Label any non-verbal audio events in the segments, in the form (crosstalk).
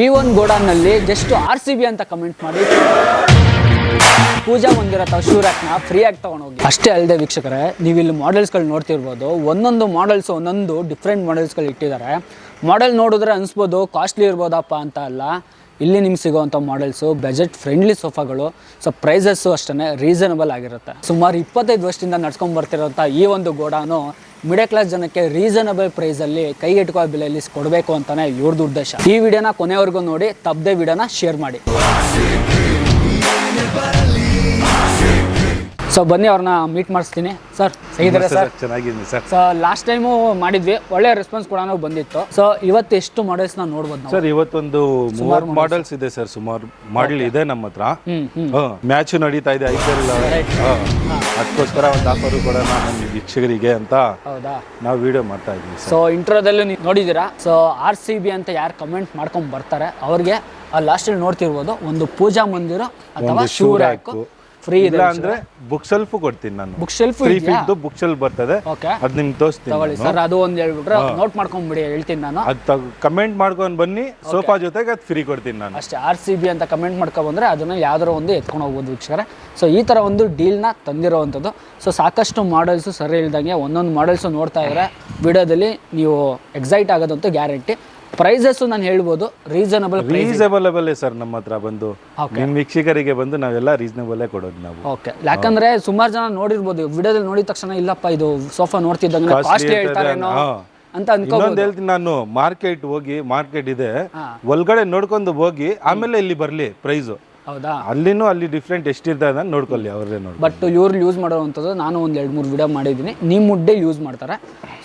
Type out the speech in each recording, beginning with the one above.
ಈ ಒಂದು ಗೋಡನ್ನಲ್ಲಿ ಜಸ್ಟ್ ಆರ್ ಸಿ ಬಿ ಅಂತ ಕಮೆಂಟ್ ಮಾಡಿ. ಪೂಜಾ ಮಂದಿರ ಅಥವಾ ರ್ಯಾಕ್ನ ಫ್ರೀ ಆಗಿ ತಗೊಂಡೋಗಿ. ಅಷ್ಟೇ ಅಲ್ಲದೆ ವೀಕ್ಷಕರೇ, ನೀವು ಇಲ್ಲಿ ಮಾಡೆಲ್ಸ್ಗಳು ನೋಡ್ತಿರ್ಬೋದು. ಒಂದೊಂದು ಮಾಡೆಲ್ಸ್ ಒಂದೊಂದು ಡಿಫ್ರೆಂಟ್ ಮಾಡೆಲ್ಸ್ಗಳು ಇಟ್ಟಿದ್ದಾರೆ. ಮಾಡೆಲ್ ನೋಡಿದ್ರೆ ಅನಿಸ್ಬೋದು ಕಾಸ್ಟ್ಲಿ ಇರ್ಬೋದಪ್ಪ ಅಂತ ಅಲ್ಲ. ಇಲ್ಲಿ ನಿಮ್ಗೆ ಸಿಗೋವಂಥ ಮಾಡೆಲ್ಸು ಬಜೆಟ್ ಫ್ರೆಂಡ್ಲಿ ಸೋಫಾಗಳು. ಸೊ ಪ್ರೈಸಸ್ಸು ಅಷ್ಟೇ ರೀಸನಬಲ್ ಆಗಿರುತ್ತೆ. ಸುಮಾರು ಇಪ್ಪತ್ತೈದು ವರ್ಷದಿಂದ ನಡ್ಸ್ಕೊಂಡು ಬರ್ತಿರೋಂಥ ಈ ಒಂದು ಗೋಡಾನು ಮಿಡಲ್ ಕ್ಲಾಸ್ ಜನಕ್ಕೆ ರೀಸನಬಲ್ ಪ್ರೈಸಲ್ಲಿ ಕೈಗೆಟುಕುವ ಬೆಲೆಯಲ್ಲಿ ಕೊಡಬೇಕು ಅಂತಾನೆ ಇವ್ರದ್ದು ಉದ್ದೇಶ ಈ ವಿಡಿಯೋನ ಕೊನೆವರೆಗೂ ನೋಡಿ ತಪ್ಪದೆ ವಿಡಿಯೋನ ಶೇರ್ ಮಾಡಿ. ಸೊ ಬನ್ನಿ ಅವ್ರನ್ನ ಮೀಟ್ ಮಾಡಿಸ್ತೀನಿ. ಸರ್ ಹೇಗಿದ್ದಾರೆ ಸರ್ ಚೆನ್ನಾಗಿದ್ದೀನಿ ಸರ್ ಸೊ ಲಾಸ್ಟ್ ಟೈಮು ಮಾಡಿದ್ವಿ. ಒಳ್ಳೆ ರೆಸ್ಪಾನ್ಸ್ ಕೂಡ ಬಂದಿತ್ತು. ಸೊ ಇವತ್ತು ಎಷ್ಟು ಮಾಡೆಲ್ಸ್ನ ನೋಡ್ಬೋದು ನಾವು? ಸರ್ ಇವತ್ತೊಂದು ಮೂವತ್ತು ಮಾಡೆಲ್ಸ್ ಇದೆ ಸರ್ ಸುಮಾರು ಮಾಡಲ್ ಇದೆ ನಮ್ಮ ಹತ್ರ. ಮ್ಯಾಚ್ ನಡೀತಾ ಇದೆ ಐ ಪಿ ಎಲ್ ಅದಕ್ಕೋಸ್ಕರ ಒಂದು ಆಫರ್ ಕೊಡೋಣ ನಮ್ಮ ವೀಕ್ಷಕರಿಗೆ ಅಂತ ಹೌದಾ? ನಾವು ವಿಡಿಯೋ ಮಾಡ್ತಾ ಇದ್ದೀವಿ ಸೊ ಇಂಟ್ರೋದಲ್ಲೂ ನೀವು ನೋಡಿದ್ದೀರಾ? ಸೊ ಆರ್ ಸಿ ಬಿ ಅಂತ ಯಾರು ಕಮೆಂಟ್ ಮಾಡ್ಕೊಂಡು ಬರ್ತಾರೆ ಅವ್ರಿಗೆ ಆ ಲಾಸ್ಟಲ್ಲಿ ನೋಡ್ತಿರ್ಬೋದು ಒಂದು ಪೂಜಾ ಮಂದಿರ ಅಥವಾ ಶಿವರಾಕು. ಫ್ರೀ ಇಲ್ಲ ಅಂದ್ರೆ ಬುಕ್ ಶೆಲ್ಫ್ ಕೊಡ್ತೀನಿ ನಾನು. ಬುಕ್ ಶೆಲ್ಫ್ ಫ್ರೀ ಫ್ರೀ ಫೀಲ್ದು ಬುಕ್ ಶೆಲ್ಫ್ ಬರ್ತದೆ. ಓಕೆ ಅದ್ ನಿಮ್ಗೆ ತೋರಿಸ್ತೀನಿ ತಗೊಳ್ಳಿ ಸರ್ ಅದು ಒಂದು ಹೇಳ್ಬಿಟ್ರೆ ನೋಟ್ ಮಾಡ್ಕೊಂಡ್ಬಿಡಿ ಹೇಳ್ತೀನಿ ನಾನು. ಅದು ಕಮೆಂಟ್ ಮಾಡ್ಕೊಂಡು ಬನ್ನಿ ಸೋಫಾ ಜೊತೆಗೆ ಅದು ಫ್ರೀ ಕೊಡ್ತೀನಿ ನಾನು. ಅಷ್ಟೇ ಆರ್ ಸಿ ಬಿ ಅಂತ ಕಮೆಂಟ್ ಮಾಡ್ಕೊಬಂದ್ರೆ ಅದನ್ನ ಯಾವ್ದಾರ ಒಂದು ಎತ್ಕೊಂಡು ಹೋಗ್ಬೋದು ವೀಕ್ಷಕರೇ. ಸೊ ಈ ಥರ ಒಂದು ಡೀಲ್ನ ತಂದಿರೋವಂಥದ್ದು. ಸೊ ಸಾಕಷ್ಟು ಮಾಡೆಲ್ಸು ಸರಿ ಇಲ್ದಂಗೆ ಒಂದೊಂದು ಮಾಡೆಲ್ಸು ನೋಡ್ತಾ ಇದ್ರೆ ವಿಡಿಯೋದಲ್ಲಿ ನೀವು ಎಕ್ಸೈಟ್ ಆಗೋದಂತೂ ಗ್ಯಾರಂಟಿ ಪ್ರೈಸಸ್ಸು ನಾನು ಹೇಳ್ಬೋದು ರೀಸನಬಲ್ ರೀಸನಬಲ್ ಸರ್ ನಮ್ಮ ಹತ್ರ ಬಂದು. ನಿಮ್ಮ ನಿಮ್ ವೀಕ್ಷಕರಿಗೆ ಬಂದು ನಾವೆಲ್ಲ ರೀಸನಬಲ್ಲೇ ಕೊಡೋದು ನಾವು. ಓಕೆ ಯಾಕಂದ್ರೆ ಸುಮಾರು ಜನ ನೋಡಿರ್ಬೋದು ವಿಡಿಯೋದಲ್ಲಿ ನೋಡಿದ ತಕ್ಷಣ ಇಲ್ಲಪ್ಪ ಇದು ಸೋಫಾ ನೋಡ್ತಿದ್ದಂಗೆ ಕಾಸ್ಟ್ಲಿ ಹೇಳ್ತಾರೇನೋ ಅಂತ. ಇನ್ನೊಂದು ಹೇಳ್ತೀನಿ ನಾನು ಮಾರ್ಕೆಟ್ ಹೋಗಿ ಮಾರ್ಕೆಟ್ ಇದೆ. ಒಳಗಡೆ ನೋಡ್ಕೊಂಡು ಹೋಗಿ ಆಮೇಲೆ ಇಲ್ಲಿ ಬರ್ಲಿ ಪ್ರೈಸು ಹೌದಾ? ಅಲ್ಲಿನೂ ಅಲ್ಲಿ ಡಿಫ್ರೆಂಟ್ ಎಷ್ಟಿರ್ತದೆ ಅಂತ ನೋಡ್ಕೊಳ್ಳಿ ಅವ್ರದೇ ನೋಡಿ ಬಟ್ ಇವ್ರು ಯೂಸ್ ಮಾಡೋವಂಥದ್ದು ನಾನು ಒಂದು ಎರಡು ಮೂರು ವಿಡಿಯೋ ಮಾಡಿದ್ದೀನಿ. ನಿಮ್ಮ ಮುಡ್ಡೆ ಯೂಸ್ ಮಾಡ್ತಾರೆ.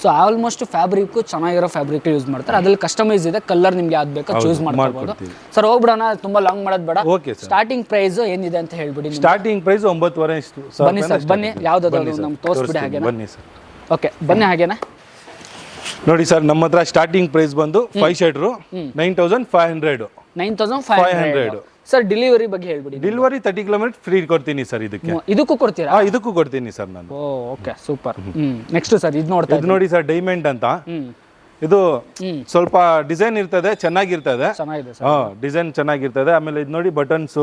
ಸೊ ಆಲ್ಮೋಸ್ಟ್ ಫ್ಯಾಬ್ರಿಕ್ಕು ಚೆನ್ನಾಗಿರೋ ಫ್ಯಾಬ್ರಿಕ್ ಯೂಸ್ ಮಾಡ್ತಾರೆ. ಅದ್ರಲ್ಲಿ ಕಸ್ಟಮೈಸ್ ಇದೆ. ಕಲರ್ ನಿಮ್ಗೆ ಯಾವ್ದು ಬೇಕೋ ಚೂಸ್ ಮಾಡ್ಕೊಬೋದು. ಸರ್ ಹೋಗ್ಬಿಡೋಣ ತುಂಬಾ ಲಾಂಗ್ ಮಾಡೋದು ಬೇಡ. ಓಕೆ ಸ್ಟಾರ್ಟಿಂಗ್ ಪ್ರೈಸ್ ಏನಿದೆ ಅಂತ ಹೇಳ್ಬಿಡಿ ಸ್ಟಾರ್ಟಿಂಗ್ ಪ್ರೈಸ್ ಒಂಬತ್ತುವರೆ ಇಷ್ಟು. ಬನ್ನಿ ಸರ್ ಬನ್ನಿ. ಯಾವ್ದು ಯಾವ್ದಾದ್ರು ನಮ್ಗೆ ತೋರಿಸ್ಬಿಡಿ ಹಾಗೆ ಬನ್ನಿ ಸರ್ ಓಕೆ ಬನ್ನಿ ಹಾಗೇನಾ. ನೋಡಿ ಸರ್ ನಮ್ಮ ಹತ್ರ ಸ್ಟಾರ್ಟಿಂಗ್ ಪ್ರೈಸ್ ಬಂದು five ಶೇಡ್ರು nine thousand five hundred nine thousand five hundred sir delivery ಬಗ್ಗೆ ಹೇಳ್ಬಿಡಿ ಡೆಲಿವರಿ ತರ್ಟಿ ಕಿಲೋಮೀಟರ್ ಫ್ರೀ ಕೊಡ್ತೀನಿ ಸರ್ ಇದಕ್ಕೆ. ಇದಕ್ಕೂ ಕೊಡ್ತೀರಾ? ಆ, ಇದಕ್ಕೂ ಕೊಡ್ತೀನಿ ಸರ್ ನಾನು. Oh okay super hmm next sir ಇದು ನೋಡ್ತಾ ಇದು ನೋಡಿ ಸರ್ ಡೈಮಂಡ್ ಅಂತ. ಹ್ಮ್. ಇದು ಸ್ವಲ್ಪ ಡಿಸೈನ್ ಇರ್ತದೆ ಚೆನ್ನಾಗಿರ್ತದೆ. ಚೆನ್ನಾಗಿದೆ ಸರ್. ಡಿಸೈನ್ ಚೆನ್ನಾಗಿರ್ತದೆ. ಆಮೇಲೆ ಇದು ನೋಡಿ ಬಟನ್ಸ್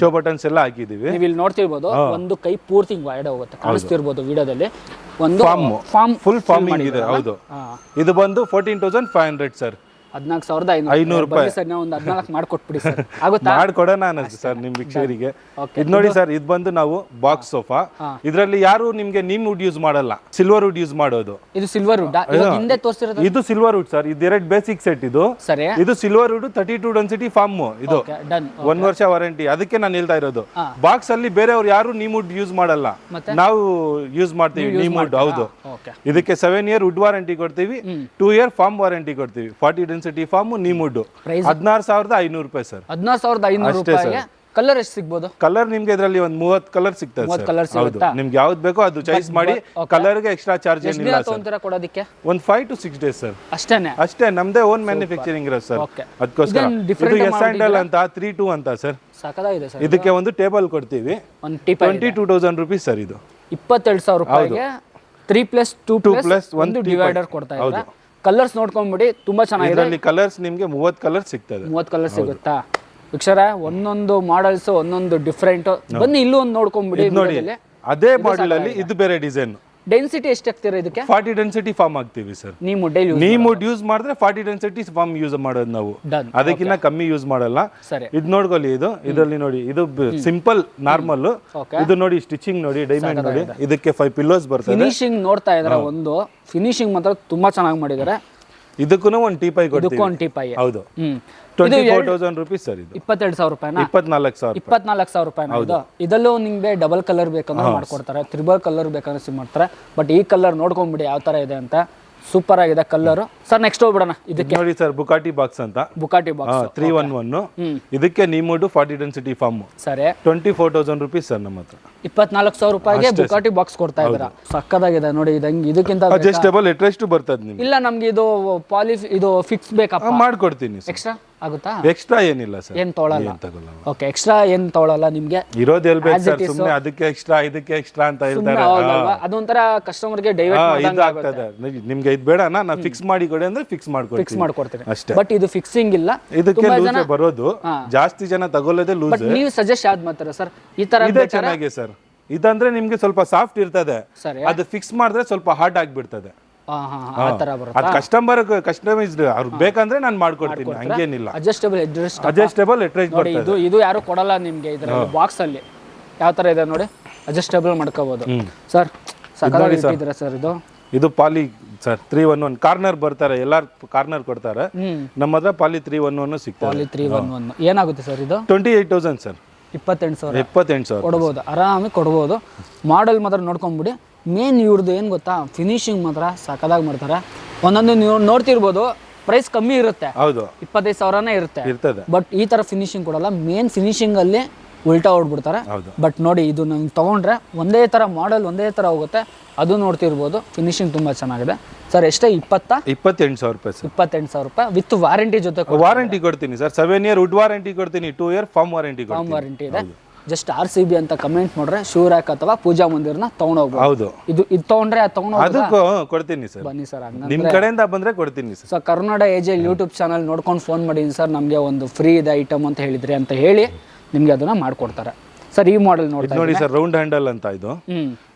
ಶೋ ಬಟನ್ಸ್ ಎಲ್ಲ ಹಾಕಿದೀವಿ. ನೀವು ಇಲ್ಲಿ ನೋಡ್ತಿರ್ಬೋದು ಒಂದು ಕೈ ಪೂರ್ತಿ ವೈಡ್ ಹೋಗುತ್ತೆ. ಕಾಣಿಸ್ತಿರ್ಬೋದು ವಿಡಿಯೋದಲ್ಲಿ. ಒಂದು ಫಾರ್ಮ್ ಫಾರ್ಮ್ ಫುಲ್ ಫಾರ್ಮಿಂಗ್ ಇದೆ ಹೌದು. ಇದು ಬಂದು fourteen thousand five hundred sir ಹದಿನಾಲ್ಕು ಸಾವಿರದ ಐನೂರು. ರೂಪಾಯಿ. ಸರ್ ನಾವು ಒಂದು ಹದಿನಾಲ್ಕು ಮಾಡ್ಕೊಟ್ಬಿಡಿ ಸರ್. ಆಗುತ್ತಾ? (laughs) ಮಾಡ್ಕೊಡೋಣ ಅನ್ನಿಸ್ತು ಸರ್ ನಿಮ್ ವೀಕ್ಷಕರಿಗೆ Okay. ಇದು ನೋಡಿ ಸರ್ ಇದು ಬಂದು ನಾವು ಬಾಕ್ಸ್ ಸೋಫಾ. ಇದರಲ್ಲಿ ಯಾರು ನಿಮ್ಗೆ ನೀಮ್ ವುಡ್ ಯೂಸ್ ಮಾಡಲ್ಲ. ಸಿಲ್ವರ್ ವುಡ್ ಯೂಸ್ ಮಾಡೋದು. ಇದು ಸಿಲ್ವರ್ ವುಡ್ ಹಿಂದೆ ತೋರಿಸಿರೋದು ಇದು ಸಿಲ್ವರ್ ವುಡ್ ಸರ್. ಇದು ಎರಡು ಬೇಸಿಕ್ ಸೆಟ್ ಇದು. ಸರಿ. ಇದು silver wood thirty two density foam ಇದು. ಒಂದ್ ವರ್ಷ ವಾರಂಟಿ ಅದಕ್ಕೆ ನಾನು ಹೇಳ್ತಾ ಇರೋದು. ಬಾಕ್ಸ್ ಅಲ್ಲಿ ಬೇರೆಯವ್ರು ಯಾರು ನೀಮ್ ವುಡ್ ಯೂಸ್ ಮಾಡಲ್ಲ. ನಾವು ಯೂಸ್ ಮಾಡ್ತೀವಿ ನೀಮ್ ವುಡ್ ಹೌದು. ಇದಕ್ಕೆ ಸೆವೆನ್ ಇಯರ್ ವುಡ್ ವಾರಂಟಿ ಕೊಡ್ತೀವಿ. ಟೂ ಇಯರ್ ಫಾರ್ಮ್ ವಾರಂಟಿ ಕೊಡ್ತೀವಿ. Forty density foam neem wood ಹದಿನಾರು ಸಾವಿರದ ಐನೂರು ರೂಪಾಯಿ ಸರ್. ಹದಿನಾರು ಸಾವಿರದ ಐನೂರು ಅಷ್ಟೇ ರೂಪಾಯಿಗೆ ಕಲರ್ ಎಷ್ಟು ಸಿಗ್ಬೋದು? ಕಲರ್ ನಿಮ್ಗೆ ಇದರಲ್ಲಿ ಒಂದು ಮೂವತ್ ಕಲರ್ ಸಿಗ್ತದೆ ಮೂವತ್ತು ಸರ್. ಹೌದು ಸಿಗುತ್ತಾ? ನಿಮ್ಗೆ ಯಾವ್ದು ಬೇಕೋ ಅದು ಚಾಯ್ಸ್ ಮಾಡಿ ಕಲರ್ಗೆ ಎಕ್ಸ್ಟ್ರಾ ಚಾರ್ಜ್ ಎಷ್ಟು ಏನಿಲ್ಲ ಸರ್. ತೊಗೊಂತೀರಾ ಕೊಡೋದಕ್ಕೆ? ಒಂದ್ five to six days sir. ಅಷ್ಟೇನೆ? ಅಷ್ಟೇ ನಮ್ದೇ ಓನ್ ಮ್ಯಾನುಫ್ಯಾಕ್ಚರಿಂಗ್ ಇರೋದು ಸರ್. Okay. ಅದಕ್ಕೋಸ್ಕರ. different ಇದು ಎಸ್ ಸ್ಯಾಂಡಲ್ ಅಂತ ತ್ರೀ ಟೂ ಅಂತ ಸರ್. ಸಾಕಾಗಿದೆ ಸರ್. ಇದಕ್ಕೆ ಒಂದು ಟೇಬಲ್ ಕೊಡ್ತೀವಿ. ಒಂದು tip twenty two thousand rupees sir ಇದು. ಇಪ್ಪತ್ತೆರಡು ಸಾವಿರ ರೂಪಾಯಿಗೆ three plus two plus plus one ಒಂದು tea ಡಿವೈಡರ್ ಕೊಡ್ತಾ ಇದ್ದಾರೆ ಕಲರ್ಸ್ ನೋಡ್ಕೊಂಡ್ಬಿಡಿ ತುಂಬಾ ಚೆನ್ನಾಗಿದೆ. ಇದರಲ್ಲಿ ಕಲರ್ಸ್ ನಿಮ್ಗೆ ಮೂವತ್ ಕಲರ್ ಸಿಗ್ತದೆ. ಮೂವತ್ತು ಕಲರ್ ಸಿಗುತ್ತಾ? ವಿಕ್ಷರ ಒಂದೊಂದು ಮಾಡಲ್ಸ್ ಒಂದೊಂದು ಡಿಫ್ರೆಂಟ್ ಬನ್ನಿ ಇಲ್ಲೂ ಒಂದು ನೋಡ್ಕೊಂಡ್ಬಿಡಿ ನೋಡಿ ಅದೇ ಮಾಡೆಲ್ ಅಲ್ಲಿ ಇದು ಬೇರೆ ಡಿಸೈನ್ ಡೆನ್ಸಿಟಿ ಎಷ್ಟು ಆಗ್ತಿರೋ ಇದಕ್ಕೆ? ಫಾರ್ಟಿ ಡೆನ್ಸಿಟಿ ಫಾರ್ಮ್ ಆಗ್ತೀವಿ ಸರ್ ನೀವು ಡೈಲಿ ಯೂಸ್ ನೀವು ಮುಡ್ ಯೂಸ್ ಮಾಡಿದ್ರೆ ಫಾರ್ಟಿ ಡೆನ್ಸಿಟಿ ಫಾರ್ಮ್ ಯೂಸ್ ಮಾಡೋದು ನಾವು. ಅದಕ್ಕಿಂತ ಕಮ್ಮಿ ಯೂಸ್ ಮಾಡಲ್ಲ. ಸರಿ. ಇದು ನೋಡ್ಕೊಳ್ಳಿ ಇದು. ಇದರಲ್ಲಿ ನೋಡಿ ಇದು ಸಿಂಪಲ್ ನಾರ್ಮಲ್ Okay. ಇದು ನೋಡಿ ಸ್ಟಿಚಿಂಗ್ ನೋಡಿ ಡೈಮಂಡ್ ನೋಡಿ. ಇದಕ್ಕೆ ಫೈವ್ ಪಿಲ್ಲೋಸ್ ಬರ್ತದೆ. ಫಿನಿಶಿಂಗ್ ನೋಡ್ತಾ ಇದ್ರೆ ಒಂದು. ಫಿನಿಶಿಂಗ್ ಮಾತ್ರ ತುಂಬಾ ಚೆನ್ನಾಗಿ ಮಾಡಿದ್ದಾರೆ. ಇದಕ್ಕೂ ಒಂದು ಟೀಪೈ ಕೊಡ್ತೀವಿ. ಇದಕ್ಕೂ ಒಂದು ಟಿಪ್ ಆಗಿ ಹೌದು. ಹ್ಮ್. Twenty four thousand rupees sir ಇದು. ಇಪ್ಪತ್ತೆರಡು ಸಾವಿರ ರೂಪಾಯಿನ? ಇಪ್ಪತ್ನಾಲ್ಕು ಸಾವಿರ ಇಪ್ಪತ್ನಾಲ್ಕು ಸಾವಿರ ರೂಪಾಯಿ ಇದು? ಇದಲ್ಲೂ ನಿಮ್ಗೆ ಡಬಲ್ ಕಲರ್ ಬೇಕಂದ್ರೆ ಮಾಡ್ಕೊಡ್ತಾರೆ. ತ್ರಿಬಲ್ ಕಲರ್ ಬೇಕಂದ್ರೆ ಸಿ ಮಾಡ್ತಾರೆ. ಬಟ್ ಈ ಕಲರ್ ನೋಡ್ಕೊಂಡ್ಬಿಡಿ ಯಾವ ತರ ಇದೆ ಅಂತ. ಸೂಪರ್ ಆಗಿದೆ ಕಲರ್ ಸರ್ ನೆಕ್ಸ್ಟ್ ಹೋಗ್ಬಿಡೋಣ. ಇದಕ್ಕೆ. ನೋಡಿ ಸರ್ ಬುಕಾಟಿ ಬಾಕ್ಸ್ ಅಂತ. Bugatti box three one one ಇದಕ್ಕೆ ನಿಮ್ಮುಡು ಫಾರ್ಟಿ ಡೆನ್ಸಿಟಿ ಫಾರ್ಮ್ ಸರಿ. Twenty four thousand rupees sir ನಮ್ಮ ಹತ್ರ. ಇಪ್ಪತ್ನಾಲ್ಕು ಸಾವಿರ ರೂಪಾಯಿಗೆ ಬುಕಾಟಿ ಬಾಕ್ಸ್ ಕೊಡ್ತಾ ಇದ್ದೀರಾ? ಸಕ್ಕದಾಗಿದೆ ನೋಡಿ ಇದಂಗೆ ಇದಕ್ಕಿಂತ? ಅಡ್ಜಸ್ಟೇಬಲ್ ಎಟ್ರೆಸ್ಟ್ ಬರ್ತದೆ ನಿಮ್ಗೆ. ಇಲ್ಲ ನಮ್ಗೆ ಇದು ಪಾಲಿಸ್ ಇದು ಫಿಕ್ಸ್ ಬೇಕಪ್ಪ. ಮಾಡ್ಕೊಡ್ತೀನಿ ಎಕ್ಸ್ಟ್ರಾ ಆಗುತ್ತಾ? ಎಕ್ಸ್ಟ್ರಾ ಏನಿಲ್ಲ ಸರ್. ಏನು ತೊಗೊಳಲ್ಲ ಏನ್ ತಗೊಳ್ಳಲ್ಲ ಓಕೆ ಎಕ್ಸ್ಟ್ರಾ ಏನು ತೊಗೊಳಲ್ಲ ನಿಮಗೆ? ಇರೋದ್ ಎಲ್ ಬೇಕು ಸರ್ ಸುಮ್ಮನೆ ಅದಕ್ಕೆ ಎಕ್ಸ್ಟ್ರಾ ಇದಕ್ಕೆ ಎಕ್ಸ್ಟ್ರಾ ಅಂತ ಹೇಳ್ತಾರೆ. ಹೌದಲ್ವಾ? ಅದೊಂಥರ ಕಸ್ಟಮರ್ಗೆ ಡೈವರ್ಟ್ ಹಾ, ಆಗುತ್ತೆ. ನಿಮಗೆ ನಿಮ್ಗೆ ಇದು ಬೇಡ ನಾ ಫಿಕ್ಸ್ ಮಾಡಿ ಕೊಡಿ ಅಂದ್ರೆ ಫಿಕ್ಸ್ ಫಿಕ್ಸ್ ಮಾಡ್ಕೊಡ್ತೀನಿ. ಅಷ್ಟೇ. ಬಟ್ ಇದು ಫಿಕ್ಸಿಂಗ್ ಇಲ್ಲ. ಇದಕ್ಕೆ ತುಂಬಾ ಲೂಸ್ ಜನ ಬರೋದು. ಜಾಸ್ತಿ ಜನ ತಗೊಳ್ಳೋದೇ ಲೂಸ್ ಬಟ್ ನೀವು ಸಜೆಸ್ಟ್ ಯಾವ್ದು ಮಾಡ್ತೀರಾ ಸರ್? ಈ ತರ ಇದೇ ಚೆನ್ನಾಗಿ ಸರ್. ಇದಂದ್ರೆ ನಿಮ್ಗೆ ಸ್ವಲ್ಪ ಸಾಫ್ಟ್ ಇರ್ತದೆ. ಸರಿ. ಅದು ಫಿಕ್ಸ್ ಮಾಡಿದ್ರೆ ಸ್ವಲ್ಪ ಹಾರ್ಡ್ ಆಗ್ಬಿಡ್ತದೆ. ಅದು ಕಸ್ಟಮರ್ ಕಸ್ಟಮೈಸ್ಡ್ ಅವ್ರಿಗೆ ಬೇಕಂದ್ರೆ ನಾನು ಮಾಡ್ಕೊಡ್ತೀನಿ ಹಂಗೇನಿಲ್ಲ. ಅಡ್ಜಸ್ಟಬಲ್ ಅಡ್ಜಸ್ಟ್ ಅಡ್ಜಸ್ಟೇಬಲ್ ಎಟ್ರೇಜ್ ನೋಡಿ ಇದು ಇದು ಯಾರು ಕೊಡಲ್ಲ ನಿಮ್ಗೆ ಇದರಲ್ಲಿ. ಬಾಕ್ಸ್ ಅಲ್ಲಿ. ಯಾವ ತರ ಇದೆ ನೋಡಿ? ಅಡ್ಜಸ್ಟಬಲ್ ಮಾಡ್ಕೋಬಹುದು ಸರ್ ಸಕಾಲ ಸರ್. ಇದು? ಇದು poly sir three one one corner ಬರ್ತಾರೆ ಎಲ್ಲಾರ್ ಕಾರ್ನರ್ ಕೊಡ್ತಾರೆ. ನಮ್ಮ ಹತ್ರ ಪಾಲಿ ತ್ರೀ ಒನ್ ಒನ್ ಸಿಗ್ತಾರೆ ಪಾಲಿ ತ್ರೀ ಒನ್ ಒನ್ ಏನಾಗುತ್ತೆ ಸರ್ ಇದು? Twenty eight thousand sir. ಇಪ್ಪತ್ತೆಂಟು ಸಾವಿರ. ಇಪ್ಪತ್ತೆಂಟು ಸಾವಿರ. ಕೊಡ್ಬೋದು ಆರಾಮಾಗಿ ಕೊಡ್ಬೋದು. ಮಾಡೆಲ್ ಮಾತ್ರ ನೋಡ್ಕೊಂಬಿಡಿ. ಮೇನ್ ಇವ್ರದ್ದು ಏನು ಗೊತ್ತಾ? ಫಿನಿಶಿಂಗ್ ಮಾತ್ರ ಸಕದಾಗಿ ಮಾಡ್ತಾರೆ. ಒಂದೊಂದು ನೀವು ನೋಡ್ತಿರ್ಬೋದು ಪ್ರೈಸ್ ಕಮ್ಮಿ ಇರುತ್ತೆ. ಹೌದು. ಇಪ್ಪತ್ತೈದು ಸಾವಿರನೇ ಇರುತ್ತೆ. ಇರ್ತದೆ. ಬಟ್ ಈ ಥರ ಫಿನಿಶಿಂಗ್ ಕೊಡಲ್ಲ. ಮೇನ್ ಫಿನಿಶಿಂಗಲ್ಲಿ ಉಲ್ಟಾ ಹೊಡ್ಬಿಡ್ತಾರೆ. ಹೌದು. ಬಟ್ ನೋಡಿ ಇದು ನಂಗೆ ತೊಗೊಂಡ್ರೆ ಒಂದೇ ಥರ ಮಾಡೆಲ್ ಒಂದೇ ಥರ ಹೋಗುತ್ತೆ. ಅದು ನೋಡ್ತಿರ್ಬೋದು. ಫಿನಿಶಿಂಗ್ ತುಂಬ ಚೆನ್ನಾಗಿದೆ. ಸರ್ ಎಷ್ಟೇ? ಇಪ್ಪತ್ತ? ಇಪ್ಪತ್ತೆಂಟು ಸಾವಿರ ರೂಪಾಯಿ ಸರ್ ಇಪ್ಪತ್ತೆಂಟು ಸಾವಿರ ರೂಪಾಯಿ ವಿತ್ ವಾರಂಟಿ ಜೊತೆ ವಾರಂಟಿ ಕೊಡ್ತೀನಿ sir seven year wood warranty ಕೊಡ್ತೀನಿ. Two year foam warranty foam warranty ಇದೆ. ಜಸ್ಟ್ ಆರ್ ಸಿ ಬಿ ಅಂತ ಕಮೆಂಟ್ ಮಾಡ್ರೆ ಶಿವರಾಕ್ ಅಥವಾ ಪೂಜಾ ಮಂದಿರ್ನ ತಗೊಂಡೋಗ್ಬೋದು. ಹೌದು. ಇದು ಇದು ತಗೊಂಡ್ರೆ ಅದು ಅದಕ್ಕೂ ಕೊಡ್ತೀನಿ ಸರ್. ಬನ್ನಿ ಸರ್ ನಿಮ್ ಕಡೆಯಿಂದ ಬಂದ್ರೆ ಕೊಡ್ತೀನಿ ಸರ್. ಸೊ ಕರ್ನಾಡ ಏಜಲ್ ಯೂಟ್ಯೂಬ್ ಚಾನಲ್ ನೋಡ್ಕೊಂಡು ಫೋನ್ ಮಾಡಿದ್ದೀನಿ ಸರ್. ನಮಗೆ ಒಂದು ಫ್ರೀ ಇದೆ ಐಟಮ್ ಅಂತ ಹೇಳಿದ್ರಿ ಅಂತ ಹೇಳಿ ನಿಮಗೆ ಅದನ್ನ ಮಾಡ್ಕೊಡ್ತಾರೆ. ಸರ್ ಈ ಮಾಡೆಲ್ ನೋಡ್ತಾ ನೋಡಿ ಸರ್ ರೌಂಡ್ ಹ್ಯಾಂಡಲ್ ಅಂತ ಇದು.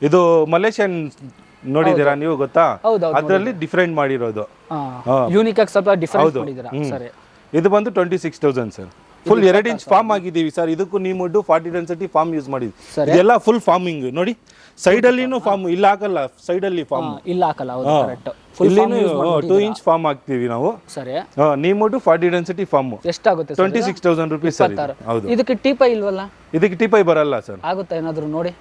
ಇದು ಮಲೇಷಿಯನ್ ನೋಡಿದೀರಾ ನೀವು ಗೊತ್ತಾ? ಹೌದೌದು ಅದರಲ್ಲಿ ಡಿಫ್ರೆಂಟ್ ಮಾಡಿರೋದು. ಯೂನಿಕ್ ಆಗಿ ಸ್ವಲ್ಪ ಮಾಡಿದ್ದೀರಾ? ಸರಿ. ಇದು ಬಂದು twenty six thousand sir full ಎರಡು ಇಂಚ್ ಫಾರ್ಮ್ ಆಗಿದ್ದೀವಿ ಸರ್ ಇದಕ್ಕೂ ನೀವು ಮುಡ್ಡು ಫಾರ್ಟಿ ಡೆನ್ಸಿಟಿ ಫಾರ್ಮ್ ಯೂಸ್ ಮಾಡಿದ್ವಿ. ಇದೆಲ್ಲ ಫುಲ್ ಫಾರ್ಮಿಂಗ್ ನೋಡಿ ಸೈಡ್ ಅಲ್ಲಿನೂ ಫಾರ್ಮ್ ಇಲ್ಲ ಹಾಕಲ್ಲ ಸೈಡ್ ಅಲ್ಲಿ ಫಾರ್ಮ್ ಇಲ್ಲ ಹಾಕಲ್ಲ ಕರೆಕ್ಟ್ ಟೂ ಇಂಚ್ ಫಾರ್ಮ್ ಹಾಕ್ತೀವಿ ನಾವು. ಸರಿ ನೀವು ಮುಡ್ಡು ಫಾರ್ಟಿ ಡೆನ್ಸಿಟಿ ಫಾರ್ಮ್ ಎಷ್ಟಾಗುತ್ತೆ ಟ್ವೆಂಟಿ ಸಿಕ್ಸ್ ತೌಸಂಡ್ ರುಪೀಸ್ ಇದಕ್ಕೆ ಟಿಪೈ ಇಲ್ವಲ್ಲ? ಇದಕ್ಕೆ ಟಿಪೈ ಬರಲ್ಲ ಸರ್. ಆಗುತ್ತೆ ಏನಾದ್ರು ನೋಡಿ?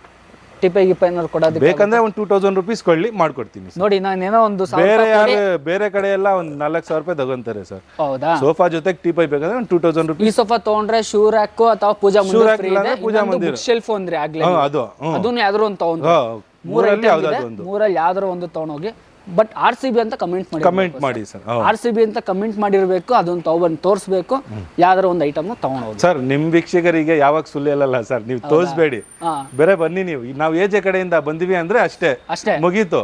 ಟಿಪೈ ಗಿಪೈ ಏನಾದ್ರು ಕೊಡೋದು ಬೇಕಂದ್ರೆ ಒಂದು ಟೂ ತೌಸಂಡ್ ರುಪೀಸ್ ಕೊಡ್ಲಿ ಮಾಡ್ಕೊಡ್ತೀನಿ sir. ನೋಡಿ ನಾನು ಏನೋ ಒಂದು ಸಾವಿರ ಬೇರೆ ಯಾರು ಬೇರೆ ಕಡೆ ಎಲ್ಲ ಒಂದು ನಾಲ್ಕು ಸಾವಿರ ರೂಪಾಯಿ ತಗೊಂತಾರೆ ಸರ್. ಹೌದಾ? ಸೋಫಾ ಜೊತೆಗೆ ಟಿಪೈ ಬೇಕಂದ್ರೆ ಒಂದು ಟೂ ತೌಸಂಡ್ ರುಪೀಸ್ ಈ ಸೋಫಾ ತಗೊಂಡ್ರೆ ಶೂ ರ್ಯಾಕ್ ಅಥವಾ ಪೂಜಾ rack ಫ್ರೀ ಇಲ್ಲ ಅಂದ್ರೆ ಪೂಜಾ ಮಂದಿರ. ಶೆಲ್ಫ್ ಅಂದ್ರೆ ಆಗ್ಲೇ. ಹಾಂ ಅದು ಅದನ್ನ ಯಾವ್ದಾರು ಒಂದು ತಗೊಂಡು ಹಾಂ ಮೂರು ಮೂರಲ್ಲಿ item ಯಾವ್ದಾದ್ರು ಒಂದು. ಮೂರಲ್ಲಿ ಯಾವ್ದಾರು ಒಂದು ತಗೊಂಡೋಗಿ ಬಟ್ ಆರ್ ಸಿ ಬಿ ಅಂತ ಕಮೆಂಟ್ ಮಾಡಿ ಕಮೆಂಟ್ ಮಾಡಿ ಸರ್ ಆರ್ ಸಿ ಬಿ ಅಂತ ಕಮೆಂಟ್ ಮಾಡಿರಬೇಕು ಅದೊಂದು ತಗೊಂಡ್ ತೋರಿಸ್ಬೇಕು ಯಾವ್ದಾರ ಒಂದು ಐಟಮ್ ತಗೊಂಡೋಗಿ ಸರ್ ನಿಮ್ಮ ವೀಕ್ಷಕರಿಗೆ ಯಾವಾಗ ಸುಳ್ಳು ಅಲ್ಲಲ್ಲ ಸರ್ ನೀವು ತೋರಿಸ್ಬೇಡಿ. ಬೇರೆ ಬನ್ನಿ ನೀವು. ನಾವು ಏಜೆ ಕಡೆಯಿಂದ ಬಂದಿವಿ ಅಂದ್ರೆ ಅಷ್ಟೇ. ಅಷ್ಟೇ. ಮುಗೀತು.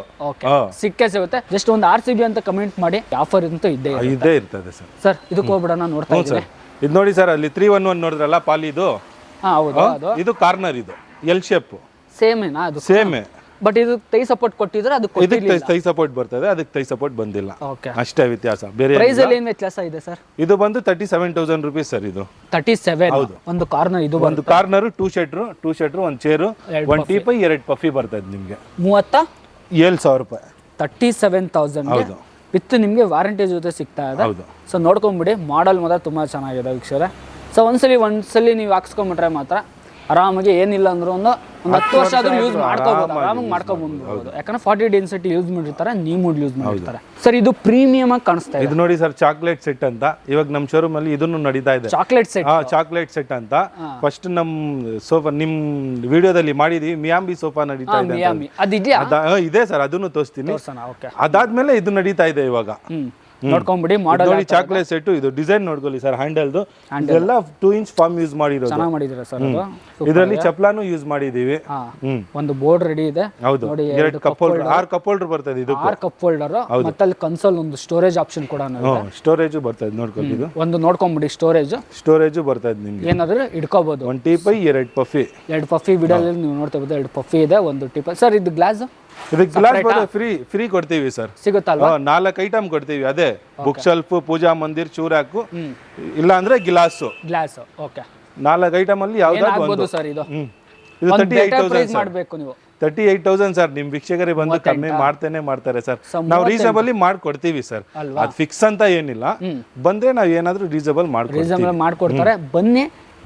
ಸಿಕ್ಕೇ ಸಿಗುತ್ತೆ. ಜಸ್ಟ್ ಒಂದು ಆರ್ ಸಿ ಬಿ ಅಂತ ಕಮೆಂಟ್ ಮಾಡಿ ಆಫರ್ ಅಂತೂ ಇದ್ದೇ ಇದೆ ಇದೇ ಇರ್ತದೆ ಸರ್. ಸರ್ ಇದಕ್ಕೆ ಹೋಗ್ಬಿಡೋಣ ನೋಡ್ತಾ ಇದ್ದೀನಿ. ಸರ್. ಇದು ನೋಡಿ ಸರ್ ಅಲ್ಲಿ ತ್ರೀ ಒನ್ ಒನ್ ನೋಡಿದ್ರಲ್ಲ ಹೌದು ಅದು ಇದು ಕಾರ್ನರ್ ಇದು ಎಲ್ ಶೇಪ್ ಸೇಮ್ ಏನಾ ಅದು? ಸೇಮೇ ಬಟ್ ಇದು ತೈ ಸಪೋರ್ಟ್ ಕೊಟ್ಟಿದ್ರೆ ಅದಕ್ಕೆ ಇದಕ್ಕೆ ತೈ- ತೈ ಸಪೋರ್ಟ್ ಬರ್ತದೆ ಅದಕ್ಕೆ ತೈ ಸಪೋರ್ಟ್ ಬಂದಿಲ್ಲ. ಓಕೆ ಅಷ್ಟೇ ವ್ಯತ್ಯಾಸ. ಬೇರೆ ಪ್ರೈಸ್ ಅಲ್ಲಿ ಏನ್ ವ್ಯತ್ಯಾಸ ಇದೆ ಸರ್ ಇದು ಬಂದು thirty seven thousand rupees sir ಇದು. ತರ್ಟಿ ಸೆವೆನ್ ಒಂದು ಕಾರ್ನರ್ ಇದು ಒಂದು ಕಾರ್ನರ್ ಟೂ ಶೆಟ್ರು ಟೂ ಶೆಟ್ರು ಒಂದು ಚೇರು ಒಂದು ಟೀಪೈ ಎರಡು ಪಫಿ ಬರ್ತದೆ ನಿಮಗೆ. ಮೂವತ್ತ? ಏಳು ಸಾವಿರ ರೂಪಾಯಿ. ತರ್ಟಿ ಸೆವೆನ್ ತೌಸಂಡ್ ಹೌದು. ವಿತ್ ನಿಮಗೆ ವಾರಂಟಿ ಜೊತೆ ಸಿಗ್ತಾ ಇದೆ. ಹೌದು. ಸೊ ನೋಡ್ಕೊಂಬಿಡಿ ಮಾಡೆಲ್ ಮಾತ್ರ ತುಂಬಾ ಚೆನ್ನಾಗಿದೆ ವಿಕ್ಷರ ಸೊ ಒಂದ್ಸಲಿ ಒಂದ್ಸಲಿ ನೀವು ಹಾಕ್ಸ್ಕೊಂಬಿಟ್ರೆ ಮಾತ್ರ ಆರಾಮಾಗಿ ಏನಿಲ್ಲ ಅಂದ್ರೆ ಒಂದು ಒಂದು ಹತ್ತು ವರ್ಷ ಆದ್ರೂ ಯೂಸ್ ಮಾಡ್ಕೋಬಹುದು ಆರಾಮಾಗಿ ಮಾಡ್ಕೋಬಹುದು ಯಾಕಂದ್ರೆ ಫಾರ್ಟಿ ಡೆನ್ಸಿಟಿ ಯೂಸ್ ಮಾಡಿರ್ತಾರೆ ನೀವು ಮೂಡ್ ಯೂಸ್ ಮಾಡಿರ್ತಾರೆ. ಸರ್ ಇದು ಪ್ರೀಮಿಯಮ್ ಆಗಿ ಕಾಣಿಸ್ತಾ ಇದೆ. ಇದು ನೋಡಿ ಸರ್ ಚಾಕ್ಲೇಟ್ ಸೆಟ್ ಅಂತ. ಇವಾಗ ನಮ್ಮ ಶೋರೂಮ್ ಅಲ್ಲಿ ಇದನ್ನು ನಡೀತಾ ಇದೆ. ಚಾಕ್ಲೇಟ್ ಸೆಟ್ ಚಾಕ್ಲೇಟ್ ಸೆಟ್ ಅಂತ. ಫಸ್ಟ್ ನಮ್ ಸೋಫಾ ನಿಮ್ ವಿಡಿಯೋದಲ್ಲಿ ಮಾಡಿದೀವಿ ಮಿಯಾಂಬಿ ಸೋಫಾ ನಡೀತಾ ಇದೆ ಅಂತ. ಮಿಯಾಮಿ ಅದಿದೆಯಾ? ಅದ- ಹಾ, ಇದೆ ಸರ್ ಅದನ್ನು ತೋರಿಸ್ತೀನಿ. ತೋರ್ಸೋಣ ಅದಾದ್ಮೇಲೆ ಇದು ನಡೀತಾ ಇದೆ ಇವಾಗ. ನೋಡ್ಕೊಂಬಿಡಿ ಮಾಡಲ್ ನೋಡಿ ಚಾಕ್ಲೇಟ್ ಸೆಟ್ ಇದು ಡಿಸೈನ್ ನೋಡ್ಕೊಳ್ಳಿ ಸರ್ ಹ್ಯಾಂಡಲ್ದು ಇದೆಲ್ಲ ಟೂ ಇಂಚ್ ಫಾರ್ಮ್ ಯೂಸ್ ಮಾಡಿರೋದು. ಚೆನ್ನಾಗಿ ಮಾಡಿದ್ದೀರಾ ಸರ್ ಅದು? ಇದರಲ್ಲಿ ಚಪ್ಲಾನು ಯೂಸ್ ಮಾಡಿದೀವಿ ಒಂದು ಬೋರ್ಡ್ ರೆಡಿ ಇದೆ. ಹೌದು. ನೋಡಿ ಎರಡು ಕಪ್ ಹೋಲ್ಡರ್ ಆರು ಕಪ್ ಹೋಲ್ಡರ್ ಬರ್ತದೆ ಇದು ಆರ್ ಕಪ್ ಹೋಲ್ಡರ್ ಮತ್ತೆ ಅಲ್ಲಿ ಕನ್ಸೋಲ್ ಒಂದು ಸ್ಟೋರೇಜ್ ಆಪ್ಷನ್ ಕೂಡ. ಸ್ಟೋರೇಜು ಬರ್ತದೆ ನೋಡ್ಕೊಳ್ಳಿ ಇದು. ಒಂದು ನೋಡ್ಕೊಂಬಿಡಿ ಸ್ಟೋರೇಜ್ ಸ್ಟೋರೇಜು ಬರ್ತದೆ ನಿಮ್ಗೆ. ಏನಾದ್ರು ಇಡ್ಕೋಬಹುದು ಒಂದು ಟೀಪೈ ಎರಡು ಪಫಿ ಎರಡು ಪಫಿ ವಿಡಲ್ ನೀವು ನೋಡ್ತಾ ಎರಡು ಪಫಿ ಇದೆ ಒಂದು ಟಿಪ್ ಸರ್ ಇದು ಗ್ಲಾಸ್ ಇದಕ್ಕೆ ಗ್ಲಾಸ್ ಬರೋದು ಫ್ರೀ ಫ್ರೀ ಕೊಡ್ತೀವಿ ಸರ್ ಸಿಗುತ್ತಲ್ವಾ? ನಾಲ್ಕು ಐಟಮ್ ಕೊಡ್ತೀವಿ ಅದೇ. ಬುಕ್ ಶೆಲ್ಫ್ ಪೂಜಾ ಮಂದಿರ್ ಚೂರಾಕು. ಇಲ್ಲ ಅಂದ್ರೆ ಗ್ಲಾಸು ಗ್ಲಾಸ್ ಓಕೆ ನಾಲ್ಕು ಐಟಮ್ ಅಲ್ಲಿ ಯಾವ್ದಾದ್ರು ಸರ್ ಇದು? ಇದು ತರ್ಟಿ ಏಟ್ ತೌಸಂಡ್ ಮಾಡಬೇಕು ನೀವು. ತರ್ಟಿ ಏಟ್ ತೌಸಂಡ್ ಸರ್ ನಿಮ್ ವೀಕ್ಷಕರಿಗೆ ಬಂದು ಕಮ್ಮಿ ಮಾಡ್ತೇನೆ ಮಾಡ್ತಾರೆ ಸರ್ ನಾವು ರೀಸನಬಲಿ ಮಾಡ್ಕೊಡ್ತೀವಿ ಸರ್? ಅದು ಫಿಕ್ಸ್ ಅಂತ ಏನಿಲ್ಲ. ಬಂದ್ರೆ ನಾವ್ ಏನಾದ್ರೂ ರೀಸನಬಲ್ ಮಾಡ್ಕೊಡ್ತೀವಿ. ಮಾಡ್ಕೊಡ್ತಾರೆ. ಬನ್ನಿ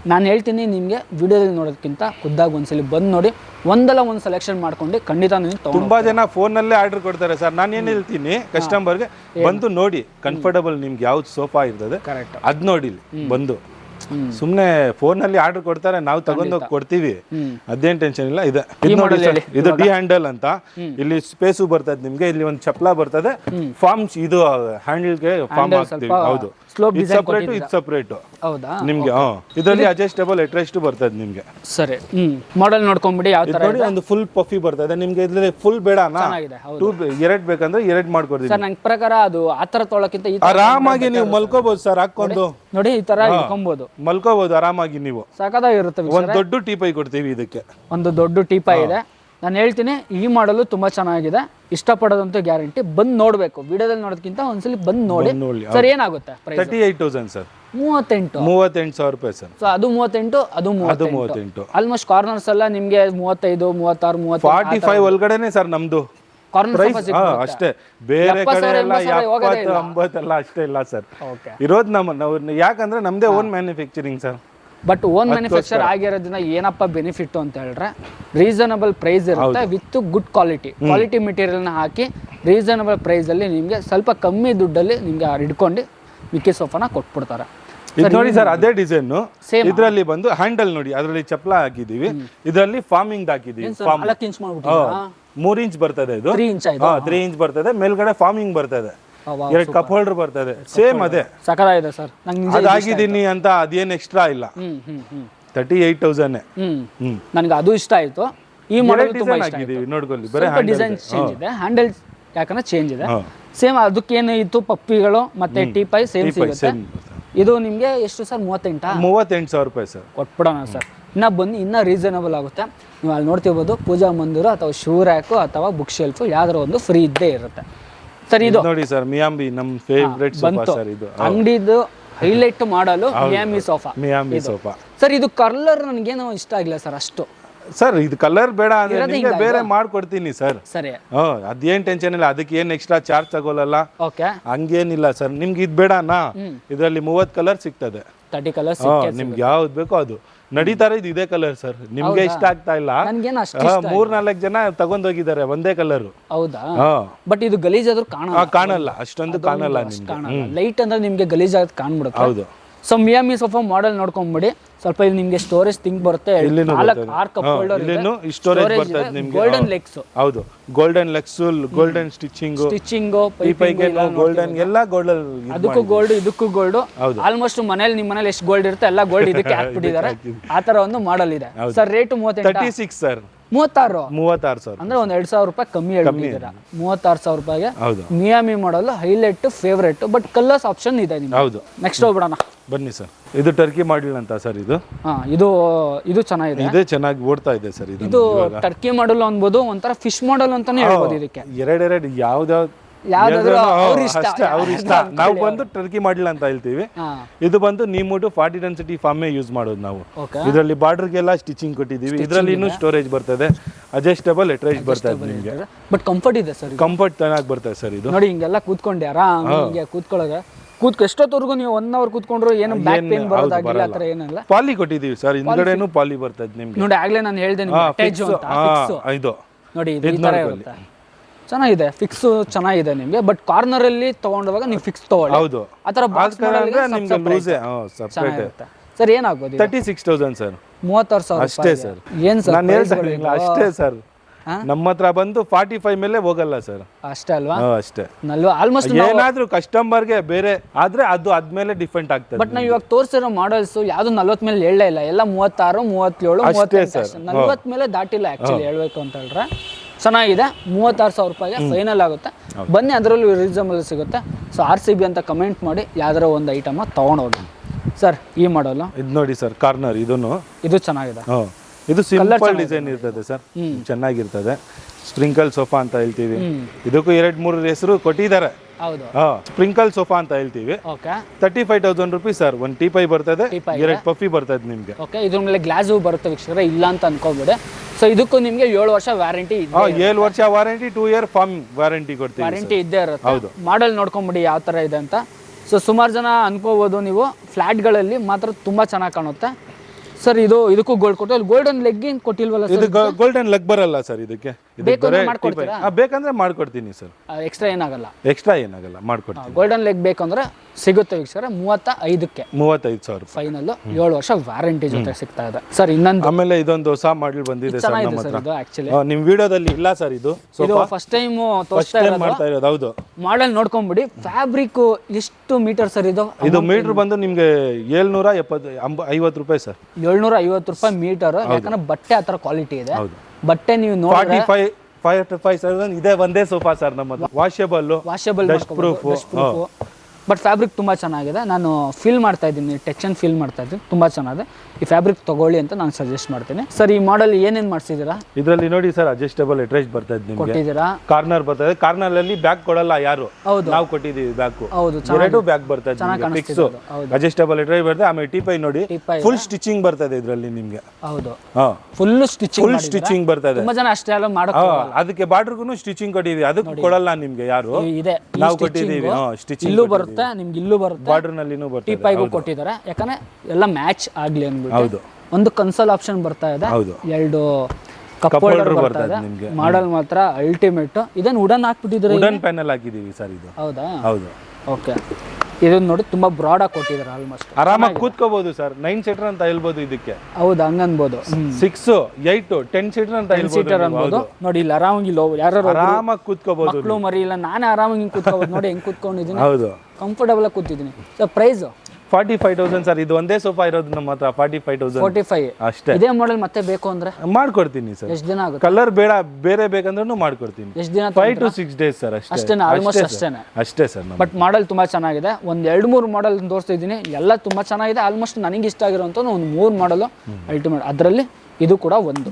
ನಾನು ಹೇಳ್ತೀನಿ ನಿಮಗೆ ವಿಡಿಯೋದಲ್ಲಿ ನೋಡೋದಕ್ಕಿಂತ ಖುದ್ದಾಗಿ ಒಂದ್ಸಲಿ ಬಂದು ನೋಡಿ. ಒಂದಲ್ಲ ಒಂದು ಸೆಲೆಕ್ಷನ್ ಮಾಡ್ಕೊಂಡು ಖಂಡಿತ ನೀವು ತುಂಬ ಜನ ಫೋನಲ್ಲೇ ನಲ್ಲೇ ಆರ್ಡರ್ ಕೊಡ್ತಾರೆ ಸರ್. ನಾನು ಏನು ಹೇಳ್ತೀನಿ ಕಸ್ಟಮರ್ಗೆ ಬಂದು ನೋಡಿ ಕಂಫರ್ಟಬಲ್ ನಿಮ್ಗೆ ಯಾವ್ದು ಸೋಫಾ ಇರ್ತದೆ ಕರೆಕ್ಟ್ ಅದು ನೋಡಿ ಬಂದು. ಸುಮ್ನೆ ಫೋನ್ ಅಲ್ಲಿ ಆರ್ಡರ್ ಕೊಡ್ತಾರೆ ನಾವು ತಗೊಂಡು ಕೊಡ್ತೀವಿ. ಅದೇನ್ ಟೆನ್ಷನ್ ಇಲ್ಲ. ಇದೆ ಇದು ನೋಡಿ ಡಿ ಹ್ಯಾಂಡಲ್ ಅಂತ. ಇಲ್ಲಿ ಸ್ಪೇಸು ಬರ್ತದೆ ನಿಮ್ಗೆ ಇಲ್ಲಿ ಒಂದು ಚಪ್ಲ ಬರ್ತದೆ. ಫಾರ್ಮ್ಸ್ ಇದು ಹ್ಯಾಂಡಲ್ಗೆ ಫಾರ್ಮ್ ಹಾಕ್ತೀವಿ. ಹೌದು. ಇದು ಸಪ್ರೇಟ್ ಇದು ಸಪ್ರೇಟ್ ಹೌದಾ? ನಿಮ್ಗೆ ಹಾ ಇದರಲ್ಲಿ ಅಡ್ಜಸ್ಟಬಲ್ ಎಟ್ರೆಸ್ಟ್ ಬರ್ತದೆ ನಿಮ್ಗೆ. ಸರಿ. ಮಾಡಲ್ ನೋಡ್ಕೊಂಬಿಡಿ ಯಾವ ತರ ನೋಡಿ ಒಂದು ಫುಲ್ ಪಫಿ ಬರ್ತದೆ. ನಿಮ್ಗೆ ಇದ್ರಲ್ಲಿ ಫುಲ್ ಬೇಡನಾ? ಟೂ ಎರಡ್ ಬೇಕಂದ್ರೆ ಎರಡ್ ಮಾಡ್ಕೊಡ್ತೀವಿ ಸರ್ ನಂಗೆ ಪ್ರಕಾರ ಅದು ಆ ತೊಳಕ್ಕಿಂತ ತರ ಆರಾಮಾಗಿ ನೀವು ಮಲ್ಕೋಬಹುದು ಸರ್ ಹಾಕೊಂಡು ನೋಡಿ ಈ ತರ ಇಟ್ಕೊಬಹುದು ಮಲ್ಕೋಬಹುದು ಆರಾಮಾಗಿ ನೀವು. ಸಾಕಾಗಿರುತ್ತೆ ಒಂದ್ ದೊಡ್ಡ ಟೀಪೈ ಕೊಡ್ತೀವಿ ಇದಕ್ಕೆ. ಒಂದು ದೊಡ್ಡ ಟೀಪಾಯಿ ಇದೆ. ನಾನು ಹೇಳ್ತೀನಿ ಈ ಮಾಡಲು ತುಂಬಾ ಚೆನ್ನಾಗಿದೆ. ಇಷ್ಟಪಡೋದಂತೂ ಗ್ಯಾರಂಟಿ. ಬಂದು ನೋಡಬೇಕು. ವಿಡಿಯೋದಲ್ಲಿ ನೋಡೋದಕ್ಕಿಂತ ಒಂದ್ಸಲಿ ಬಂದು ನೋಡಿ. ಸರ್ ಏನಾಗುತ್ತೆ ತರ್ಟಿ ಏಟ್ ತೌಸಂಡ್ ಸರ್ ಮೂವತ್ತೆಂಟು. ಮೂವತ್ತೆಂಟು ಸಾವಿರ ರೂಪಾಯಿ ಸರ್ ಸೊ ಅದು ಮೂವತ್ತೆಂಟು ಅದು ಅದು ಮೂವತ್ತೆಂಟು. ಆಲ್ಮೋಸ್ಟ್ ಕಾರ್ನರ್ಸ್ ಎಲ್ಲ ನಿಮಗೆ ಮೂವತ್ತೈದು ಮೂವತ್ತಾರು ಮೂವತ್ತು ಫಾರ್ಟಿ ಫೈವ್ ಒಳಗಡೆನೆ ಸರ್ ನಮ್ದು. ಹಾ ಅಷ್ಟೇ. ಬೇರೆ ಎಪ್ಪತ್ತು ಕಡೆ ಸಾವಿರ, ಎಲ್ಲ ಎಂಬತ್ತು ಸಾವಿರ ಹೋಗೋದೇ ಎಪ್ಪತ್ತು ಅಂಬತ್ತೆಲ್ಲ ಅಷ್ಟೇ ಇಲ್ಲ ಸರ್. ಓಕೆ ಇರೋದು ನಮ್ಮ ನಾವು ಯಾಕಂದ್ರೆ ನಮ್ದೇ own manufacturing sir. But own manufacture ಆಗಿರೋದ್ರಿಂದ ಏನಪ್ಪ ಬೆನಿಫಿಟ್ ಅಂತ ಹೇಳಿದ್ರೆ ರೀಸನಬಲ್ ಪ್ರೈಸ್ ಇರುತ್ತೆ ವಿತ್ ಗುಡ್ ಕ್ವಾಲಿಟಿ ಕ್ವಾಲಿಟಿ ಮೆಟೀರಿಯಲ್ನ ಹಾಕಿ ರೀಸನಬಲ್ ಪ್ರೈಸಲ್ಲಿ ನಿಮಗೆ ಸ್ವಲ್ಪ ಕಮ್ಮಿ ದುಡ್ಡಲ್ಲಿ ನಿಮಗೆ ಹಿಡ್ಕೊಂಡು ಮಿಕ್ಕಿ ಸೋಫಾನ ಕೊಟ್ಬಿಡ್ತಾರೆ. ಇದು ನೋಡಿ ಸರ್ ಅದೇ ಡಿಸೈನ್ Same. ಇದರಲ್ಲಿ ಬಂದು ಹ್ಯಾಂಡಲ್ ನೋಡಿ ಅದರಲ್ಲಿ ಚಪ್ಪಲ ಹಾಕಿದೀವಿ. ಇದರಲ್ಲಿ ಫಾರ್ಮಿಂಗ್ ಹಾಕಿದೀವಿ ಫಾರ್ಮ್ ಮಾಡ್ಬಿಟ್ಟಿದ್ದೀರಾ? ಮೂರ್ ಇಂಚ್ ಬರ್ತದೆ ಇದು. ತ್ರೀ ಇಂಚ್ ಆಯ್ತು ಹಾ ತ್ರೀ ಇಂಚ್ ಬರ್ತದೆ. ಮೇಲ್ಗಡೆ ಫಾರ್ಮಿಂಗ್ ಬರ್ತದೆ. ಎರಡು ಕಪ್ ಹೋಲ್ಡರ್ ಬರ್ತದೆ. ಸೇಮ್ ಅದೇ. ಸಕಲಾಗಿದೆ ಸರ್. ನಂಗೆ ಅದಾಗಿದ್ದೀನಿ ಅಂತ ಅದೇನ್ ಎಕ್ಸ್ಟ್ರಾ ಇಲ್ಲ. ಹ್ಮ್ ಹ್ಮ್ ಹ್ಮ್. Thirty eight thousand hmm. ನನಗೆ ಅದು ಇಷ್ಟ ಆಯ್ತು. ಈ ಮಾಡೆಲ್ ತುಂಬಾ ಇಷ್ಟ ಆಯ್ತು. ಹಾಕಿದೀವಿ ನೋಡ್ಕೊಳ್ಳಿ. ಬರೀ ಸ್ವಲ್ಪ ಡಿಸೈನ್ ಚೇಂಜ್ ಇದೆ. ಹ್ಯಾಂಡಲ್ ಯಾಕಂದ್ರೆ ಚೇಂಜ್ ಇದೆ. ಸೇಮ್ ಅದಕ್ಕೇನು ಇತ್ತು? ಪಪ್ಪಿಗಳು ಮತ್ತೆ ಟೀಪೈ ಸೇಮ್ ಸಿಗುತ್ತೆ. ಇದು ನಿಮಗೆ ಎಷ್ಟು ಸರ್? ಮೂವತ್ತೆಂಟಾ? ಮೂವತ್ತೆಂಟು ಸಾವಿರ ರೂಪಾಯಿ ಸರ್. ಕೊಟ್ಬಿಡೋಣ ಸರ್. ಇನ್ನ ಬಂದು ಇನ್ನೂ ರೀಸನಬಲ್ ಆಗುತ್ತೆ. ನೀವು ಅಲ್ಲಿ ನೋಡ್ತಿರ್ಬೋದು ಪೂಜಾ ಮಂದಿರ ಅಥವಾ ಶೂ ರ್ಯಾಕು ಅಥವಾ ಬುಕ್ ಶೆಲ್ಫು ಯಾವ್ದಾರ ಒಂದು ಫ್ರೀ ಇದ್ದೇ ಇರುತ್ತೆ. ಸರ್ ಇದು. ನೋಡಿ ಸರ್ ಮಿಯಾಂಬಿ ನಮ್ಮ ಫೇವ್ರೆಟ್ ಸೋಫಾ ಬಂತು. ಸರ್ ಇದು. ಅಂಗಡಿದು highlight model Miami sofa Miami sofa sir ಇದು ಕಲರ್ ನನಗೇನೋ ಇಷ್ಟ ಆಗಿಲ್ಲ ಸರ್ ಅಷ್ಟು. ಸರ್ ಇದು ಕಲರ್ ಬೇಡ ಅಂದ್ರೆ ಬೇರೆ ಮಾಡ್ಕೊಡ್ತೀನಿ ಸರ್. ಸರಿ. ಅದೇನ್ ಟೆನ್ಷನ್ ಇಲ್ಲ ಅದಕ್ಕೆ ಏನ್ ಎಕ್ಸ್ಟ್ರಾ ಚಾರ್ಜ್ ತಗೋಲಲ್ಲ ಓಕೆ. ಹಂಗೇನಿಲ್ಲ ಸರ್ ನಿಮ್ಗೆ ಇದು ಬೇಡನಾ? ಇದರಲ್ಲಿ ಮೂವತ್ ಕಲರ್ ಸಿಗ್ತದೆ. ತರ್ಟಿ ಕಲರ್ ನಿಮ್ಗೆ ಯಾವ್ದು ಬೇಕೋ ಅದು. ನಡೀತಾರೆ ಇದು ಇದೇ ಕಲರ್ ಸರ್ ನಿಮ್ಗೆ ಇಷ್ಟ ಆಗ್ತಾ ಇಲ್ಲ. ನನ್ಗೇನು ಅಷ್ಟು ಮೂರ್ ನಾಲ್ಕು ಜನ ತಗೊಂಡೋಗಿದ್ದಾರೆ ಒಂದೇ ಕಲರ್ ಹೌದಾ? ಬಟ್ ಇದು ಗಲೀಜಾದ್ರೂ ಆದ್ರೂ ಆ, ಕಾಣಲ್ಲ. ಅಷ್ಟೊಂದು ಕಾಣಲ್ಲ ನಿಮ್ಗೆ. ಕಾಣಲ್ಲ. ಲೈಟ್ ಅಂದ್ರೆ ಗಲೀಜ್ ಗಲೀಜಾಗಿ ಕಾಣ್ಬಿಡುತ್ತೆ. ಹೌದು. ಸೊ ಮಿಯಾಮಿ ಸೋಫಾ ಮಾಡೆಲ್ ನೋಡ್ಕೊಂಬಿಡಿ ಸ್ವಲ್ಪ ಇಲ್ಲಿ ನಿಮಗೆ ಸ್ಟೋರೇಜ್ ಥಿಂಗ್ ಬರುತ್ತೆ. ನಾಲ್ಕು. ಆರು ಕಪ್ ಹಾ, ಹೋಲ್ಡರ್ ಇಲ್ಲಿನೂ ಸ್ಟೋರೇಜ್ ಬರ್ತದೆ ನಿಮ್ಗೆ. ಗೋಲ್ಡನ್ ಲೆಗ್ಸ್ ಹೌದು. Golden legs golden stitching stitching golden ಎಲ್ಲ ಗೋಲ್ಡ್ ಅದಕ್ಕೂ ಗೋಲ್ಡ್ ಇದಕ್ಕೂ ಗೋಲ್ಡ್ ಆಲ್ಮೋಸ್ಟ್ ಮನೇಲಿ ನಿಮ್ಮ ಮನೇಲಿ ಎಷ್ಟು ಗೋಲ್ಡ್ ಇರುತ್ತೆ ಎಲ್ಲ ಗೋಲ್ಡ್ ಇದಕ್ಕೆ ಹಾಕ್ಬಿಟ್ಟಿದ್ದಾರೆ. (laughs) ಆ ತರ ಒಂದು ಮಾಡಲ್ ಇದೆ. ಸರ್ ರೇಟ್ ಮೂವತ್ತೆಂಟು? ತರ್ಟಿ ಸಿಕ್ಸ್ ಸರ್ ಮೂವತ್ತಾರು. ಮೂವತ್ತಾರು ಸಾವಿರ ಅಂದ್ರೆ ಒಂದ್ ಎರಡ್ ಸಾವಿರ ರೂಪಾಯಿ ಕಮ್ಮಿ ಹೇಳ್ಬಿಟ್ಟಿದ್ದೀರಾ. ಮೂವತ್ತಾರು ಸಾವಿರ ರೂಪಾಯಿಗೆ ಹೌದು. Miami model highlight favourite but colours option ಇದೆ ನಿಮ್ಗೆ. ಹೌದು. ನೆಕ್ಸ್ಟ್ ಹೋಗ್ಬಿಡೋಣ. ಬನ್ನಿ ಸರ್. ಇದು ಟರ್ಕಿ ಮಾಡಿಲ್ಲ ಅಂತ ಸರ್ ಇದು? ಹಾ ಇದು ಇದು ಚೆನ್ನಾಗಿದೆ. ಇದೇ ಚೆನ್ನಾಗಿ ಓಡ್ತಾ ಇದೆ ಸರ್ ಇದು ಇದು ಟರ್ಕಿ ಮಾಡಲು ಅನ್ಬೋದು ಒಂಥರ ಫಿಶ್ ಮಾಡಲ್ ಅಂತಾನೆ ಹೇಳ್ಬೋದು ಇದಕ್ಕೆ. ಎರಡೆರಡು ಯಾವ್ದಾವ್ದು ಯಾವ್ದಾದ್ರು ಅವ್ರ ಇಷ್ಟ. ಅಷ್ಟೇ ಅವ್ರ ಇಷ್ಟ ನಾವು ಬಂದು ಟರ್ಕಿ ಮಾಡಿಲ್ಲ ಅಂತ ಹೇಳ್ತೀವಿ. ಹಾ. ಇದು ಬಂದು ನೀಮುಟು ಫಾರ್ಟಿ ಡೆನ್ಸಿಟಿ ಫಾರ್ಮೇ ಯೂಸ್ ಮಾಡೋದು ನಾವು. ಓಕೆ. ಇದರಲ್ಲಿ ಬಾರ್ಡರ್ಗೆಲ್ಲ ಸ್ಟಿಚಿಂಗ್ ಕೊಟ್ಟಿದ್ದೀವಿ. ಇದರಲ್ಲಿ ಇನ್ನೂ ಸ್ಟೋರೇಜ್ ಬರ್ತದೆ. ಅಡ್ಜಸ್ಟಬಲ್ ಎಟ್ರೇಜ್ ಬರ್ತದೆ ನಿಮಗೆ. ಬಟ್ ಕಂಫರ್ಟ್ ಇದೆ ಸರ್ ಕಂಫರ್ಟ್ ಚೆನ್ನಾಗಿ ಬರ್ತದೆ ಸರ್ ಇದು. ನೋಡಿ ಹಿಂಗೆಲ್ಲ ಕೂತ್ಕೊಂಡೆ. ಆರಾಮ್ ಹಿಂಗೆ ಕೂತ್ಕೊಳ್ಳೋದು. ಕೂತ್ ಎಷ್ಟೊತ್ತವರೆಗೂ ನೀವು ಒನ್ ಅವರ್ ಕೂತ್ಕೊಂಡ್ರು ಏನು ಬ್ಯಾಕ್ ಪೇನ್ ಬರೋದಾಗಿಲ್ಲ ಆ ಥರ ಏನಿಲ್ಲ? ಪಾಲಿ ಕೊಟ್ಟಿದ್ದೀವಿ ಸರ್ ಹಿಂದ್ಗಡೆನೂ ಪಾಲಿ ಬರ್ತದೆ ನಿಮ್ಗೆ. ನೋಡಿ ಆಗ್ಲೇ ನಾನು ಹೇಳ್ದೆ ನಿಮ್ಗೆ ಅಟ್ಯಾಚ್ ಅಂತ ಹಾ, ಫಿಕ್ಸ್ ಇದು. ನೋಡಿ ಇದು ಈ ಥರ ಇರುತ್ತೆ. ಚೆನ್ನಾಗಿದೆ ಫಿಕ್ಸ್ ಚೆನ್ನಾಗಿದೆ ನಿಮಗೆ. ಬಟ್ ಕಾರ್ನರ್ ಅಲ್ಲಿ ತಗೊಂಡಾಗ ನೀವು ಫಿಕ್ಸ್ ತಗೊಳ್ಳಿ. ಹೌದು. ಆ ಥರ ಬಾಕ್ಸ್ ನಿಮ್ಗೆ ಲೂಸೇ ಚೆನ್ನಾಗಿರುತ್ತೆ. ಸರ್ ಏನಾಗ್ಬೋದು? Thirty six thousand sir. ಮೂವತ್ತಾರು ಸಾವಿರ ಅಷ್ಟೇ ಸರ್. ಏನ್ ಸರ್ ನಾನು ಹೇಳ್ತಾ ಅಷ್ಟೇ ಸರ್? ನಮ್ಮ ಹತ್ರ ಬಂದು ಫಾರ್ಟಿ ಫೈವ್ ಮೇಲೆ ಹೋಗಲ್ಲ ಸರ್. ಅಷ್ಟೇ ಅಲ್ವಾ? ಅಷ್ಟೇ. ನಲ್ವ ಆಲ್ಮೋಸ್ಟ್ ಏನಾದ್ರೂ ಕಸ್ಟಮರ್ಗೆ ಬೇರೆ ಆದ್ರೆ ಅದು ಅದ್ಮೇಲೆ ಡಿಫೆಂಟ್ ಆಗ್ತದೆ ಬಟ್ ನಾವು ಇವಾಗ ತೋರಿಸಿರೋ ಮಾಡಲ್ಸ್ ಯಾವ್ದು ನಲ್ವತ್ ಮೇಲೆ ಹೇಳಲೇ ಇಲ್ಲ. ಎಲ್ಲ ಮೂವತ್ತಾರು ಮೂವತ್ತೇಳು ಅಷ್ಟೇ ನಲ್ವತ್ ಮೇಲೆ ದಾಟಿಲ್ಲ ಆಕ್ಚುಲಿ ಹೇಳ್ಬೇಕು ಅಂತ ಹೇಳಿದ್ರೆ. ಚೆನ್ನಾಗಿದೆ. ಮೂವತ್ತಾರು ಸಾವಿರ ರೂಪಾಯಿಗೆ ಫೈನಲ್ ಆಗುತ್ತೆ. ಬನ್ನಿ ಅದರಲ್ಲೂ ರೀಸನಬಲ್ ಸಿಗುತ್ತೆ. ಸೊ ಆರ್ ಸಿ ಬಿ ಅಂತ ಕಮೆಂಟ್ ಮಾಡಿ ಯಾವ್ದಾರ ಒಂದು ಐಟಮ್ ತೊಗೊಂಡೋಗಿ. ಸರ್ ಈ ಮಾಡಲ್ಲ ಇದು ನೋಡಿ ಸರ್ ಕಾರ್ನರ್ ಇದನ್ನು ಇದು ಚೆನ್ನಾಗಿದೆ. ಇದು ಸಿಂಪಲ್ ಡಿಸೈನ್ ಇರ್ತದೆ ಸರ್ ಚೆನ್ನಾಗಿರ್ತದೆ. ಸ್ಪ್ರಿಂಕಲ್ ಸೋಫಾ ಅಂತ ಹೇಳ್ತೀವಿ. ಇದಕ್ಕೂ ಎರಡ್ ಮೂರು ಹೆಸರು ಕೊಟ್ಟಿದ್ದಾರೆ. ಹೌದು. ಸ್ಪ್ರಿಂಕಲ್ ಸೋಫಾ ಅಂತ ಹೇಳ್ತೀವಿ. Okay. Thirty five thousand rupees sir ಒಂದು ಟೀ ಪೈ ಬರ್ತದೆ ಎರಡ್ ಪಫಿ ಬರ್ತದೆ ನಿಮ್ಗೆ. ಓಕೆ ಇದ್ರ ಮೇಲೆ ಗ್ಲಾಸು ಬರುತ್ತೆ ವೀಕ್ಷಕರೇ ಇಲ್ಲ ಅಂತ ಅನ್ಕೋಬಿಡ. ಸೊ ಇದಕ್ಕೂ ನಿಮಗೆ ಏಳು ವರ್ಷ ವ್ಯಾರಂಟಿ ಏಳು ವರ್ಷ warranty two year foam warranty ಕೊಡ್ತೀವಿ ವ್ಯಾರಂಟಿ ಇದ್ದೇ ಇರುತ್ತೆ. ಹೌದು. ಮಾಡಲ್ ನೋಡ್ಕೊಂಬಿಡಿ ಯಾವ ಥರ ಇದೆ ಅಂತ. ಸೊ ಸುಮಾರು ಜನ ಅನ್ಕೋಬೋದು ನೀವು ಫ್ಲ್ಯಾಟ್ಗಳಲ್ಲಿ ಮಾತ್ರ ತುಂಬ ಚೆನ್ನಾಗಿ ಕಾಣುತ್ತೆ. ಸರ್ ಇದು ಇದಕ್ಕೂ ಗೋಲ್ಡ್ ಕೊಟ್ಟು ಗೋಲ್ಡನ್ ಲೆಗ್ ಏನು ಕೊಟ್ಟಿಲ್ವಲ್ಲ ಇದು ಗೋಲ್ಡನ್ ಲೆಗ್ ಬರಲ್ಲ ಸರ್ ಇದಕ್ಕೆ. ಇದು ಬೇಕು ಅಂದ್ರೆ ಮಾಡ್ಕೊಡ್ತೀರಾ? ಬೇಕಂದ್ರೆ ಮಾಡ್ಕೊಡ್ತೀನಿ ಸರ್. ಎಕ್ಸ್ಟ್ರಾ ಏನಾಗಲ್ಲ? ಎಕ್ಸ್ಟ್ರಾ ಏನಾಗಲ್ಲ ಮಾಡ್ಕೊಡ್ತೀನಿ. ಗೋಲ್ಡನ್ ಲೆಗ್ ಬೇಕಂದ್ರೆ ಸಿಗುತ್ತೆ ವೀಕ್ಷಕರೇ ಮೂವತ್ತ ಐದಕ್ಕೆ ಮೂವತ್ತೈದು ಸಾವಿರ ರೂಪಾಯಿ. ಫೈನಲ್ ಏಳು ವರ್ಷ ವ್ಯಾರಂಟಿ ಜೊತೆ ಸಿಗ್ತಾ ಇದೆ. ಸರ್ ಇನ್ನೊಂದು ಆಮೇಲೆ ಇದೊಂದು ಹೊಸ ಮಾಡಲ್ ಬಂದಿದೆ ಸರ್ ನಮ್ಮ ಹತ್ರ. ಆಕ್ಚುಲಿ ನಿಮ್ ವಿಡಿಯೋದಲ್ಲಿ ಇಲ್ಲ ಸರ್ ಇದು ಇದು ಫಸ್ಟ್ ಟೈಮ್ ತೋರಿಸ್ತಾ ಮಾಡ್ತಾ ಇರೋದು ಹೌದು. ಮಾಡೆಲ್ ನೋಡ್ಕೊಂಬಿಡಿ ಫ್ಯಾಬ್ರಿಕ್ ಎಷ್ಟು ಮೀಟರ್ ಸರ್ ಇದು? ಇದು ಮೀಟರ್ ಬಂದು ನಿಮ್ಗೆ ಏಳ್ನೂರ ಎಪ್ಪತ್ತು ಐವತ್ತು ರೂಪಾಯಿ ಸರ್. ಏಳ್ನೂರ ಐವತ್ತು ರೂಪಾಯಿ ಮೀಟರ್ ಯಾಕಂದ್ರೆ ಬಟ್ಟೆ ಆ ಥರ ಕ್ವಾಲಿಟಿ ಇದೆ. ಬಟ್ಟೆ ನೀವು ನೋಡಿ forty five five two five ಇದೇ ಒಂದೇ ಸೋಫಾ ಸರ್ ನಮ್ಮದು. Washable washable dust proof but fabric ತುಂಬಾ ಚೆನ್ನಾಗಿದೆ. ನಾನು ಫೀಲ್ ಮಾಡ್ತಾ ಇದ್ದೀನಿ ಟೆಕ್ಸ್ಚರ್ ಫೀಲ್ ಮಾಡ್ತಾ ಇದ್ದೀನಿ. ತುಂಬಾ ಚೆನ್ನಾಗಿದೆ. ಈ ಫ್ಯಾಬ್ರಿಕ್ ತಗೊಳ್ಳಿ ಅಂತ ನಾನು ಸಜೆಸ್ಟ್ ಮಾಡ್ತೀನಿ. ಸರ್ ಈ ಮಾಡೆಲ್ ಏನೇನು ಮಾಡಿಸಿದ್ದೀರಾ? ಇದರಲ್ಲಿ ನೋಡಿ ಸರ್ ಅಡ್ಜಸ್ಟಬಲ್ ಎಟ್ರೆಸ್ಟ್ ಬರ್ತಾ ಇದೆ ನಿಮ್ಗೆ. ಕೊಟ್ಟಿದ್ದೀರಾ? ಕಾರ್ನರ್ ಬರ್ತದೆ ಕಾರ್ನರ್ ಅಲ್ಲಿ ಬ್ಯಾಗ್ ಕೊಡಲ್ಲ ಯಾರು? ಹೌದು. ನಾವು ಕೊಟ್ಟಿದ್ದೀವಿ ಬ್ಯಾಕ್ ಹೌದು ಎರಡು ಬ್ಯಾಗ್ ಬರ್ತದೆ ಇದೆ ಫಿಕ್ಸ್ ಅಡ್ಜಸ್ಟಬಲ್ ಎಟ್ರೆಸ್ಟ್ ಬರ್ತದೆ ಆಮೇಲೆ ಟೀಪೈ ನೋಡಿ ಟೀಪೈ ಫುಲ್ ಸ್ಟಿಚಿಂಗ್ ಬರ್ತದೆ ಇದರಲ್ಲಿ ನಿಮ್ಗೆ. ಹೌದು. ಹಾ. ಫುಲ್ ಸ್ಟಿಚಿಂಗ್ ಫುಲ್ ಸ್ಟಿಚಿಂಗ್ ಬರ್ತದೆ ತುಂಬ ಜನ ಅಷ್ಟೇ ಅಲ್ಲ ಹಾ, ಅದಕ್ಕೆ ಬಾರ್ಡ್ರಿಗೂ ಸ್ಟಿಚಿಂಗ್ ಕೊಟ್ಟಿದೀವಿ ಅದಕ್ಕೆ ಕೊಡಲ್ಲ ನಿಮ್ಗೆ ಯಾರು? ಇದೆ. ಈ ನಾವು ಕೊಟ್ಟಿದ್ದೀವಿ. ಸ್ಟಿಚಿಂಗ್ ಇಲ್ಲೂ ಬರುತ್ತೆ ನಿಮ್ಗೆ ಇಲ್ಲೂ ಬರುತ್ತೆ. ಬಾರ್ಡರ್ ನಲ್ಲಿನೂ ಬರ್ತದೆ ಟೀಪೈಗೂ ಕೊಟ್ಟಿದ್ದಾರೆ. ಯಾಕಂದ್ರೆ ಎಲ್ಲ ಮ್ಯಾಚ್ ಆಗ್ಲಿ ಅಂದ್ಬಿಟ್ಟು. ಹೌದು. ಒಂದು ಕನ್ಸೋಲ್ ಆಪ್ಷನ್ ಬರ್ತಾ ಇದೆ. ಹೌದು. ಎರಡು ಕಪ್ ಹೋಲ್ಡರ್ ಬರ್ತಾ ಇದೆ. ನಿಮ್ಗೆ. ಮಾಡಲ್ ಮಾತ್ರ ಅಲ್ಟಿಮೇಟ್ ಇದನ್ನ ಉಡನ್ ಹಾಕ್ಬಿಟ್ಟಿದ್ರೆ ವುಡನ್ ಪ್ಯಾನೆಲ್ ಹಾಕಿದೀವಿ ಸರ್ ಇದು. ಹೌದಾ? ಹೌದು. ಓಕೆ ಇದನ್ನ ನೋಡಿ ತುಂಬಾ ಬ್ರಾಡ್ ಆಗಿ ಕೊಟ್ಟಿದ್ದಾರೆ ಆಲ್ಮೋಸ್ಟ್ ಆರಾಮಾಗಿ ಕೂತ್ಕೋಬಹುದು ಸರ್. ನೈನ್ ಸೀಟರ್ ಅಂತ ಹೇಳ್ಬೋದು ಇದಕ್ಕೆ. ಹೌದಾ ಹಂಗನ್ಬೋದು. ಸಿಕ್ಸ್ ಏಟ್ ಟೆನ್ ಸೀಟರ್ ಅಂತ ಸೀಟರ್ ಅನ್ಬೋದು. ನೋಡಿ ಇಲ್ಲಿ ಆರಾಮಾಗಿ ಇಲ್ಲಿ ಯಾರು ಆರಾಮಾಗಿ ಕೂತ್ಕೋಬಹುದು ಮಕ್ಕಳು ಮರಿ ಇಲ್ಲ ನಾನೇ ಆರಾಮಾಗಿ ಹಿಂಗೆ ಕೂತ್ಕೋಬೋದು. ನೋಡಿ ಹೆಂಗ್ ಕೂತ್ಕೊಂಡಿದ್ದೀನಿ. ಹೌದು. ಕಂಫರ್ಟಬಲ್ ಆಗಿ ಕೂತಿದ್ದೀನಿ. Sir price forty five thousand sir ಇದು ಒಂದೇ ಸೋಫಾ ಇರೋದು ನಮ್ಮ ಹತ್ರ forty five thousand. Forty five. ಅಷ್ಟೇ. ಇದೇ ಮಾಡೆಲ್ ಮತ್ತೆ ಬೇಕು ಅಂದ್ರೆ? ಮಾಡ್ಕೊಡ್ತೀನಿ ಸರ್. ಎಷ್ಟು ದಿನ ಆಗುತ್ತೆ? ಕಲರ್ ಬೇಡ ಬೇರೆ ಬೇಕಂದ್ರೂ ಮಾಡ್ಕೊಡ್ತೀನಿ. ಎಷ್ಟು ದಿನ five to six days sir ಅಷ್ಟೇ. ಅಷ್ಟೇನಾ? ಆಲ್ಮೋಸ್ಟ್ ಅಷ್ಟೇ ಅಷ್ಟೇನೆ? ಅಷ್ಟೇ ಸರ್ ಬಟ್ ಮಾಡೆಲ್ ತುಂಬಾ ಚೆನ್ನಾಗಿದೆ. ಒಂದು ಎರಡು ಮೂರು ಮಾಡೆಲ್ ತೋರಿಸ್ತಿದ್ದೀನಿ ಎಲ್ಲ ತುಂಬಾ ಚೆನ್ನಾಗಿದೆ. ಆಲ್ಮೋಸ್ಟ್ ನನಗೆ ಇಷ್ಟ ಆಗಿರುವಂತ ಒಂದು ಮೂರು ಮಾಡಲು ಅಲ್ಟಿಮೇಟ್ ಅದರಲ್ಲಿ ಇದು ಕೂಡ ಒಂದು.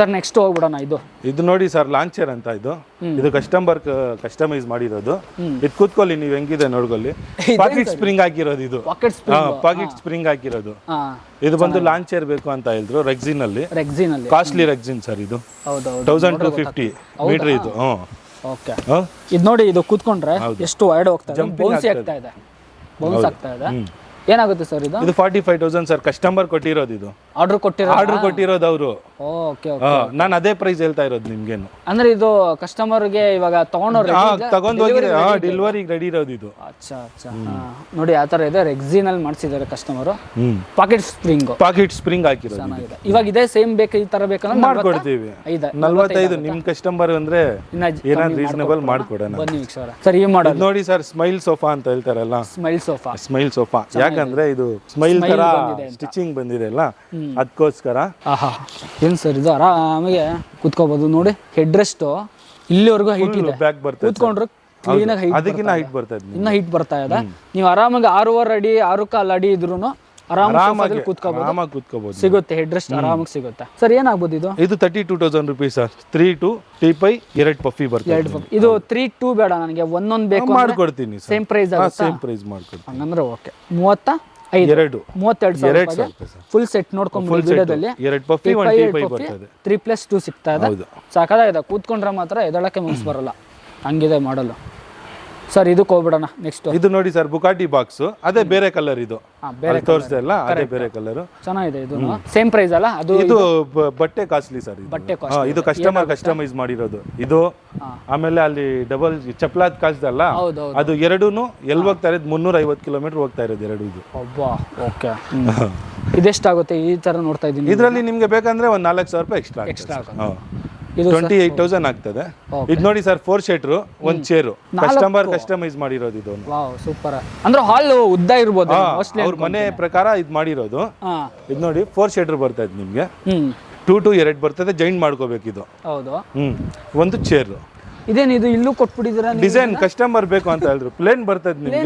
ಸರ್ ನೆಕ್ಸ್ಟ್ ಹೋಗ್ಬಿಡೋಣ ಇದು. ಇದು ನೋಡಿ ಸರ್ ಲಾಂಚರ್ ಅಂತ ಇದು. ಇದು ಕಸ್ಟಮರ್ ಕಸ್ಟಮೈಸ್ ಮಾಡಿರೋದು. ಇದು ಕೂತ್ಕೊಳ್ಳಿ ನೀವು ಹೆಂಗಿದೆ ನೋಡ್ಕೊಳ್ಳಿ. (laughs) ಪಾಕೆಟ್ ಸ್ಪ್ರಿಂಗ್ ಹಾಕಿರೋದು ಇದು. ಪಾಕೆಟ್ ಸ್ಪ್ರಿಂಗ್ ಹಾಕಿರೋದು. ಇದು ಬಂದು ಲಾಂಚರ್ ಬೇಕು ಅಂತ ಹೇಳಿದ್ರು ರೆಕ್ಸಿನ್ ಅಲ್ಲಿ ರೆಕ್ಸಿನಲ್ಲಿ ಕಾಸ್ಟ್ಲಿ ರೆಕ್ಸಿನ್ ಸರ್ ಇದು ಹೌದು ತೌಸಂಡ್ ಟು ಫಿಫ್ಟಿ ಮೀಟರ್ ಇದು ಹ್ಞೂ ಓಕೆ ಇದು ನೋಡಿ ಇದು ಕೂತ್ಕೊಂಡ್ರೆ ಎಷ್ಟು ವೈಡ್ ಹೋಗ್ತಾ ಇದೆ. ಬೌನ್ಸಿ ಆಗ್ತಾ ಇದೆ. ಬೌನ್ಸ್ ಆಗ್ತಾ ಇದೆ. ಏನಾಗುತ್ತೆ ಸರ್ ಇದು? ಇದು forty five thousand sir customer ಕೊಟ್ಟಿರೋದು ಇದು. ಆರ್ಡರ್ ಕೊಟ್ಟಿರೋ ಆರ್ಡರ್ ಕೊಟ್ಟಿರೋದು ಅವರು. ಓಕೆ ಓಕೆ ನಾನು ಅದೇ ಪ್ರೈಸ್ ಹೇಳ್ತಾ ಇರೋದು ನಿಮ್ಗೇನು. ಅಂದ್ರೆ ಇದು ಕಸ್ಟಮರ್ಗೆ ಇವಾಗ ತಗೊಂಡವ್ರು ತಗೊಂಡ್ ಹೋಗಿ ಡೆಲಿವರಿ ರೆಡಿ ಇರೋದು ಇದು. ಅಚ್ಚಾ ಅಚ್ಚಾ. ನೋಡಿ ಆ ತರ ಇದೆ ರೆಕ್ಸಿನಲ್ಲಿ ಮಾಡಿಸಿದ್ದಾರೆ customer pocket spring pocket spring ಹಾಕಿರೋದು ಇವಾಗ ಇದೆ ಸೇಮ್ ಬೇಕು ಈ ತರ ಬೇಕಂದ್ರೆ ಮಾಡ್ಕೊಡ್ತೀವಿ. ನಲ್ವತ್ತೈದು ನಿಮ್ ಕಸ್ಟಮರ್ ಅಂದ್ರೆ ಏನಾದ್ರು ರೀಸನಬಲ್ ಮಾಡ್ಕೊಡೋಣ. ಬನ್ನಿ ಸರ್ ಸರ್ ಈ ಮಾಡಲ್ ನೋಡಿ ಸರ್ ಸ್ಮೈಲ್ ಸೋಫಾ ಅಂತ ಹೇಳ್ತಾರಲ್ಲ. ಸ್ಮೈಲ್ ಸೋಫಾ ಸ್ಮೈಲ್ ಸೋಫಾ ಯಾಕಂದ್ರೆ ಇದು ಸ್ಮೈಲ್ ತರ ಸ್ಟಿಚಿಂಗ್ ಬಂದಿದೆ ಅಲ್ಲ ಅದಕ್ಕೋಸ್ಕರ ಆಹಾ. ಏನ್ ಸರ್ ಇದು ಆರಾಮಾಗೆ ಕುತ್ಕೋಬಹುದು ನೋಡಿ ಹೆಡ್ ರೆಸ್ಟ್ ಇಲ್ಲಿವರೆಗೂ ಹೈಟ್ ಇದೆ. ಬ್ಯಾಕ್ ಬರ್ತದೆ ಕುತ್ಕೊಂಡ್ರು ಕ್ಲೀನಾಗಿ ಹೈಟ್ ಅದಕ್ಕಿಂತ ಹೈಟ್ ಬರ್ತಾ ಇದೆ ಇನ್ನ ಹೈಟ್ ಬರ್ತಾ ಇದೆ. ನೀವು ಆರಾಮಾಗಿ ಆರೂವರೆ ಅಡಿ ಆರು ಕಾಲು ಅಡಿ ಇದ್ರು ಆರಾಮಾಗಿ ಆರಾಮಾಗಿ ಕೂತ್ಕೋಬಹುದು ಸಿಗುತ್ತೆ ಹೆಡ್ ರೆಸ್ಟ್ ಆರಾಮಾಗಿ ಸಿಗುತ್ತೆ. ಸರ್ ಏನಾಗ್ಬೋದು ಇದು? ಇದು thirty two thousand rupees sir three teapoy ಎರಡು ಪಫಿ ಬರ್ತದೆ ಇದು ತ್ರೀ ಟೂ ಬೇಡ ನನಗೆ ಒಂದೊಂದು ಬೇಕು ಮಾಡ್ಕೊಡ್ತೀನಿ ಸೇಮ್ ಪ್ರೈಸ್ ಸೇಮ್ ಪ್ರೈಸ್ ಮಾಡ್ಕೊಡ್ತೀನಿ. ಹಂಗಂದ್ರೆ ಓಕೆ ಮೂವತ್ತ ಎರಡು. ಮೂವತ್ತೆರಡು ಸಾವಿರ ಫುಲ್ ಸೆಟ್ ನೋಡ್ಕೊಂಡ್ಬಿಡಿ ವಿಡಿಯೋದಲ್ಲಿ. ಎರಡು ಪಫಿ ಬರ್ತದೆ. ತ್ರೀ ಪ್ಲಸ್ ಟೂ ಸಿಗ್ತಾ ಇದೆ. ಸಾಕಾಗಿದೆ. ಕೂತ್ಕೊಂಡ್ರೆ ಮಾತ್ರ ಎದಳಕ್ಕೆ ಮನ್ಸು ಬರಲ್ಲ. ಹಂಗಿದೆ ಮಾಡಲು. ಸರ್ ಇದಕ್ಕೆ ಹೋಗ್ಬಿಡೋಣ ನೆಕ್ಸ್ಟ್ ಇದು ನೋಡಿ ಸರ್ ಬುಕಾಟಿ ಬಾಕ್ಸ್ ಅದೇ ಬೇರೆ ಕಲರ್ ಇದು. ಬೇರೆ ತೋರಿಸ್ದೆ ಅಲ್ಲ ಅದೇ ಬೇರೆ ಕಲರ್ ಚೆನ್ನಾಗಿದೆ ಇದು. ಸೇಮ್ ಪ್ರೈಸ್ ಅಲ್ಲ ಅದು ಇದು ಬಟ್ಟೆ ಕಾಸ್ಟ್ಲಿ ಸರ್ ಇದು. ಬಟ್ಟೆ ಇದು ಕಸ್ಟಮರ್ ಕಸ್ಟಮೈಸ್ ಮಾಡಿರೋದು. ಇದು ಆಮೇಲೆ ಅಲ್ಲಿ ಡಬಲ್ ಚಪ್ಲಾದ ಕಾಸ್ಟ್ ಹೌದು ಅದು ಎರಡೂನು ಎಲ್ಲಿ ಹೋಗ್ತಾ ಇರೋದು ಮುನ್ನೂರ ಐವತ್ತು ಕಿಲೋಮೀಟರ್ ಹೋಗ್ತಾ ಇರೋದು ಎರಡು ಇದು. ಓಕೆ. ಇದೆಷ್ಟಾಗುತ್ತೆ ಈ ತರ ನೋಡ್ತಾ ಇದ್ದೀನಿ. ಇದರಲ್ಲಿ ನಿಮ್ಗೆ ಬೇಕಂದ್ರೆ ಒಂದು ನಾಲ್ಕು ಸಾವಿರ ರೂಪಾಯಿ extra extra twenty eight thousand ಆಗ್ತದೆ. ಇದು ನೋಡಿ ಸರ್ ಫೋರ್ ಶೀಟ್ರು ಒಂದು ಚೇರು ಕಸ್ಟಮರ್ ಕಸ್ಟಮೈಸ್ ಮಾಡಿರೋದು ಇದು ಸೂಪರ್ ಅಂದ್ರೆ ಹಾಲ್ ಉದ್ದ ಇರ್ಬೋದು ಅವ್ರ ಮನೆ ಪ್ರಕಾರ ಇದು ಮಾಡಿರೋದು. ಇದು ನೋಡಿ ಫೋರ್ ಶೀಟರ್ ಬರ್ತಾ ಇದೆ ನಿಮ್ಗೆ. ಟೂ ಟು ಎರಡು ಬರ್ತದೆ ಜಾಯಿಂಟ್ ಮಾಡ್ಕೋಬೇಕು ಇದು. ಹೌದು. ಹ್ಮ್. ಒಂದು ಚೇರ್ ಇದೇನು ಇದು ಇಲ್ಲೂ ಕೊಟ್ಬಿಟ್ಟಿದ್ದೀರಾ ಡಿಸೈನ್ ಕಸ್ಟಮರ್ ಬೇಕು ಅಂತ ಹೇಳಿದ್ರು. ಪ್ಲೇನ್ ಬರ್ತದೆ ನಿಮ್ಗೆ.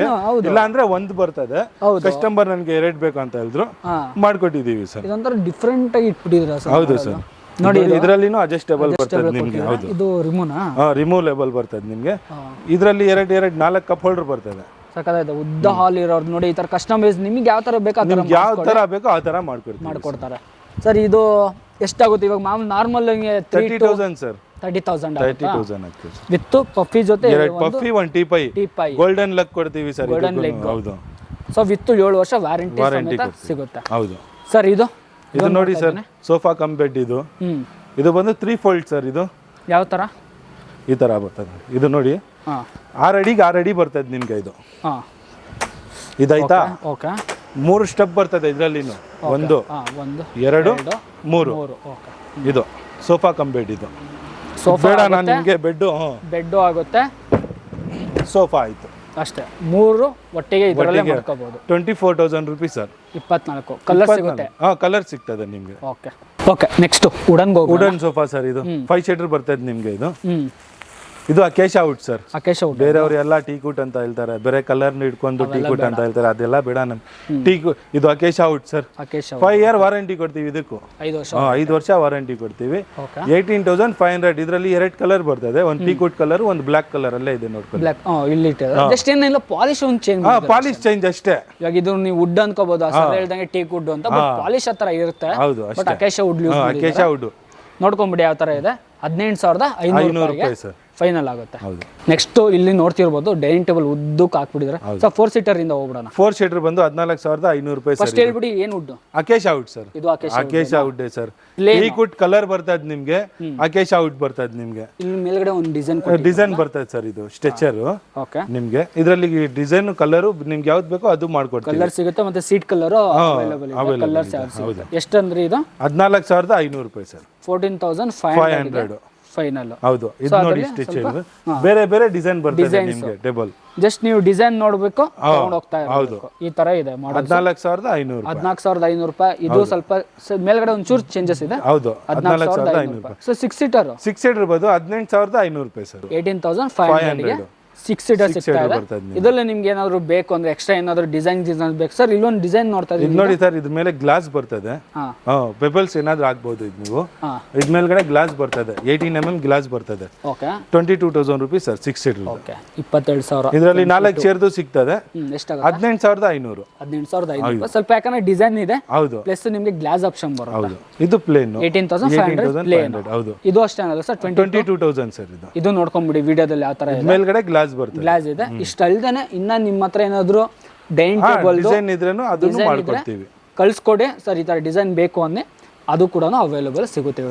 ಇಲ್ಲ ಅಂದ್ರೆ ಒಂದ್ ಬರ್ತದೆ. ಕಸ್ಟಮರ್ ನನಗೆ ಎರಡು ಬೇಕು ಅಂತ ಹೇಳಿದ್ರು. ಮಾಡ್ಕೊಟ್ಟಿದೀವಿ ಸರ್. ಇದೊಂಥರ ಡಿಫ್ರೆಂಟ್ ಆಗಿ ಇಟ್ಬಿಟ್ಟಿದ್ದೀರಾ ಸರ್ ಹೌದು ಸರ್. ನೋಡಿ ಇದರಲ್ಲಿನೂ ಅಡ್ಜಸ್ಟೇಬಲ್ ಬರ್ತದೆ ನಿಮಗೆ ಹೌದು. ಇದು ರಿಮೂನಾ ರಿಮೂವೇಬಲ್ ಬರ್ತದೆ ನಿಮಗೆ. ಇದರಲ್ಲಿ ಎರಡು ಎರಡು ನಾಲ್ಕು ಕಪ್ ಹೋಲ್ಡರ್ ಬರ್ತದೆ. ಸಾಕಾಗಿದೆ ಉದ್ದ ಹಾಲ್ ಇರೋರು ನೋಡಿ ಈ ತರ ಕಸ್ಟಮೈಸ್ ನಿಮ್ಗೆ ಯಾವ ತರ ಬೇಕು ನಿಮ್ಗೆ ಯಾವ ತರ ಬೇಕೋ ಆ ತರ ಮಾಡ್ಕೊಡ್ತೀವಿ ಮಾಡ್ಕೊಡ್ತಾರೆ. ಸರ್ ಇದು ಎಷ್ಟಾಗುತ್ತೆ? ಇವಾಗ ಮಾಮೂಲಿ normal three thirty thousand sir. Thirty thousand thirty thousand ಆಗ್ತದೆ ವಿತ್ ಪಫಿ ಜೊತೆ ಎರಡು puffy one teapoy teapoy golden luck ಕೊಡ್ತೀವಿ ಸರ್ ಗೋಲ್ಡನ್ ಲಕ್ ಹೌದು. ಸೊ ವಿತ್ ಏಳು ವರ್ಷ ವ್ಯಾರಂಟಿ ಸಿಗುತ್ತೆ. ಹೌದು. ಸರ್ ಇದು? ಇದು ನೋಡಿ ಸರ್ ಸೋಫಾ ಕಮ್ ಬೆಡ್ ಇದು. ಇದು ಬಂದು ತ್ರೀ ಫೋಲ್ಡ್ ಸರ್ ಇದು. ಯಾವ ಥರ ಈ ಥರ ಬರ್ತದೆ ಇದು ನೋಡಿ. ಆರು ಅಡಿಗೆ ಆರು ಅಡಿ ಬರ್ತದೆ ನಿಮ್ಗೆ ಇದು. ಹಾಂ. ಇದಾಯ್ತಾ? ಓಕೆ ಮೂರು ಸ್ಟೆಪ್ ಬರ್ತದೆ ಇದರಲ್ಲಿನು. ಒಂದು ಎರಡು ಮೂರು. ಇದು ಸೋಫಾ ಕಮ್ ಬೆಡ್ ಇದು. ಸೋಫಾ ನಾನು ನಿಮಗೆ ಬೆಡ್ಡು ಬೆಡ್ಡು ಆಗುತ್ತೆ. ಸೋಫಾ ಆಯಿತು. ಅಷ್ಟೇ. ಮೂರು ಒಟ್ಟಿಗೆ ಇದರಲ್ಲೇ ಮಾಡ್ಕೋಬಹುದು twenty four thousand rupees sir. ಇಪ್ಪತ್ನಾಲ್ಕು. ಕಲರ್ ಸಿಗುತ್ತೆ? ಹಾಂ ಕಲರ್ ಸಿಗ್ತದೆ ನಿಮಗೆ. ಓಕೆ ಓಕೆ ನೆಕ್ಸ್ಟ್ ಉಡನ್ಗೆ ಹೋಗೋಣ ವುಡನ್ ಸೋಫಾ ಸರ್ ಇದು. ಫೈವ್ ಸೀಟರ್ ಬರ್ತದೆ ನಿಮಗೆ ಇದು. ಹ್ಞೂ ಇದು acacia wood sir. Acacia wood ಬೇರೆಯವರು ಎಲ್ಲ ಟೀ ಕೂಟ್ ಅಂತ ಹೇಳ್ತಾರೆ. ಬೇರೆ ಕಲರ್ ಇಟ್ಕೊಂಡು ಟೀ ಕೂಟ್ ಅಂತ ಹೇಳ್ತಾರೆ. ಅದೆಲ್ಲ ಬೇಡ ನಮ್ ಟೀ ಇದು acacia wood sir. Acacia five year warranty ಕೊಡ್ತೀವಿ ಇದಕ್ಕೂ. ಐದು ವರ್ಷ ವಾರಂಟಿ ಕೊಡ್ತೀವಿ. ಏಯ್ಟೀನ್ ತೌಸಂಡ್ ಫೈವ್ ಹಂಡ್ರೆಡ್ ಇದರಲ್ಲಿ ಎರಡು ಕಲರ್ ಬರ್ತದೆ. ಒಂದು ಟೀ ಕೂಟ್ ಕಲರ್ ಒಂದು ಬ್ಲಾಕ್ ಕಲರ್ ಅಲ್ಲೇ ಇದೆ ನೋಡ್ಕೊಳ್ಳಿ. ಪಾಲಿಶ್ ಒಂದ್ ಚೇಂಜ್ ಪಾಲಿಶ್ ಚೇಂಜ್ ಅಷ್ಟೇ. ಇವಾಗ ಇದು ನೀವು ವುಡ್ ಅನ್ಕೋಬಹುದು ಹೇಳ್ದಂಗೆ ಟೀ ವುಡ್ ಅಂತ ಪಾಲಿಶ್ ಹತ್ರ ಇರುತ್ತೆ. ಹೌದು ಅಕೇಶ ವುಡ್ ಅಕೇಶ ವುಡ್ ನೋಡ್ಕೊಂಬಿಡಿ ಯಾವ ತರ ಇದೆ. ಹದಿನೆಂಟು ಸಾವಿರದ ಐನೂರು ರೂಪಾಯಿ ಸರ್. ಫೈನಲ್ ಆಗುತ್ತೆ. ಹೌದು. ನೆಕ್ಸ್ಟ್ ಇಲ್ಲಿ ನೋಡ್ತಿರ್ಬೋದು ಡೈನಿಂಗ್ ಟೇಬಲ್ ಉದ್ದಕ್ಕೆ ಹಾಕ್ಬಿಟ್ಟಿದ್ರೆ. ಸೊ ಫೋರ್ ಸೀಟರ್ ಇಂದ ಹೋಗ್ಬಿಡೋಣ. ಫೋರ್ ಸೀಟರ್ ಬಂದು ಹದಿನಾಲ್ಕು ಸಾವಿರದ ಐನೂರು ರೂಪಾಯಿ ಸರ್ ಫಸ್ಟ್ ಹೇಳ್ಬಿಡಿ ಏನ್ ಉಡ್ ಅಕೇಶ್ ಔಟ್ ಸರ್. ಇದು ಅಕೇಶ್ ಅಕೇಶ ಡೇ ಸರ್. ಈ ಕುಟ್ ಕಲರ್ ಬರ್ತದ ನಿಮ್ಗೆ ಅಕೇಶ ಔಟ್ ಬರ್ತದ ನಿಮ್ಗೆ. ಇಲ್ಲಿ ಮೇಲ್ಗಡೆ ಒಂದು ಡಿಸೈನ್ ಡಿಸೈನ್ ಬರ್ತದೆ ಸರ್ ಇದು ಸ್ಟ್ರೆಚರ್ ಓಕೆ ನಿಮ್ಗೆ. ಇದರಲ್ಲಿ ಡಿಸೈನ್ ಕಲರ್ ನಿಮ್ಗೆ ಯಾವ್ದು ಬೇಕೋ ಅದು ಮಾಡ್ಕೊಡ್ತೀವಿ. ಕಲರ್ ಸಿಗುತ್ತೆ ಮತ್ತೆ ಸೀಟ್ ಕಲರ್ ಎಷ್ಟಂದ್ರೆ ಇದು? ಹದಿನಾಲ್ಕು ಸಾವಿರದ ಐನೂರು ರೂಪಾಯಿ sir. Fourteen thousand five hundred final ಹೌದು ಇದು ನೋಡಿ ಸ್ಟಿಚ್ ಬೇರೆ ಬೇರೆ ಡಿಸೈನ್ ಬರ್ತದೆ ನಿಮಗೆ ಟೇಬಲ್ ಜಸ್ಟ್ ನೀವು ಡಿಸೈನ್ ನೋಡಬೇಕು ತಗೊಂಡು ಹೋಗ್ತಾ ಇರಬೇಕು. ಈ ತರ ಇದೆ ಮಾಡಲ್ ಹದಿನಾಲ್ಕು ಸಾವಿರದ ಐನೂರು ರೂಪಾಯಿ. ಹದಿನಾಲ್ಕು ಸಾವಿರದ ಐನೂರು ರೂಪಾಯಿ. ಇದು ಸ್ವಲ್ಪ ಮೇಲ್ಗಡೆ ಒಂಚೂರು ಚೇಂಜಸ್ ಇದೆ. ಹೌದು ಹದಿನಾಲ್ಕು ಸಾವಿರದ ಐನೂರು ರೂಪಾಯಿ. So six seater six seater ಬದು ಹದಿನೆಂಟು ಸಾವಿರದ ಐನೂರು ರೂಪಾಯಿ ಸರ್. ಏಯ್ಟೀನ್ ತೌಸಂಡ್ ಫೈವ್ ಹಂಡ್ರೆಡ್ಗೆ ಸಿಕ್ಸ್ ಸೀಟರ್ ಸಿಗ್ತಾ ಇದೆ. ನಿಮ್ಗೆ. ಇದರಲ್ಲಿ ನಿಮ್ಗೆ ಏನಾದ್ರು ಬೇಕು ಅಂದ್ರೆ ಎಕ್ಸ್ಟ್ರಾ ಏನಾದ್ರು ಡಿಸೈನ್ ಡಿಸೈನ್ ಬೇಕು? ಸರ್ ಇಲ್ಲೊಂದು ಡಿಸೈನ್ ನೋಡ್ತಾ ಇದು ಇದ್ದೀವಿ ನೋಡಿ ಸರ್ ಇದ್ರ ಮೇಲೆ ಗ್ಲಾಸ್ ಬರ್ತದೆ ಪೆಬಲ್ಸ್ ಏನಾದ್ರು ಆಗ್ಬೋದು ಇದು ನೀವು. ಇದ್ ಮೇಲ್ಗಡೆ ಗ್ಲಾಸ್ ಬರ್ತದೆ ಏಯ್ಟೀನ್ ಎಂ ಎಂ ಗ್ಲಾಸ್ ಬರ್ತದೆ okay twenty two thousand rupees sir six seater okay ಇಪ್ಪತ್ತೆರಡು ಸಾವಿರ. ಇದರಲ್ಲಿ ನಾಲ್ಕು ಚೇರ್ದು ಸಿಗ್ತದೆ ಹದಿನೆಂಟು ಸಾವಿರದ ಐನೂರು. ಹದಿನೆಂಟು ಸಾವಿರದ ಐನೂರು. ಸ್ವಲ್ಪ ಯಾಕಂದ್ರೆ ಡಿಸೈನ್ ಇದೆ. ಹೌದು. ಪ್ಲಸ್ ನಿಮ್ಗೆ ಗ್ಲಾಸ್ ಆಪ್ಷನ್ ಬರುತ್ತೆ. ಹೌದು. ಇದು plain eighteen thousand five hundred plain ಹೌದು. ಇದು ಅಷ್ಟೇ ಅಲ್ಲ sir twenty two thousand sir ಇದು. ಇದು ನೋಡ್ಕೊಂಬಿಡಿ ವಿಡಿಯೋದಲ್ಲಿ ಯಾವ ತರ ಇದೆ ಮೇಲ್ಗಡೆ ಗ್ಲಾಸ್ ಬರ್ತದೆ. ಗ್ಲಾಸ್ ಇದೆ. ಇಷ್ಟಲ್ದೇನೆ ಇನ್ನ ನಿಮ್ಮ ಹತ್ರ ಏನಾದ್ರು ಡೈನಿಂಗ್ ಟೇಬಲ್ ಡಿಸೈನ್ ಇದ್ರೇನು ಅದನ್ನು ಮಾಡ್ಕೊಡ್ತೀವಿ ಕಳ್ಸ್ಕೊಡಿ. ಸರ್ ಈ ತರ ಡಿಸೈನ್ ಬೇಕು ಅನ್ನಿ ಅದು ಕೂಡ ಅವೈಲೇಬಲ್ ಸಿಗುತ್ತೆ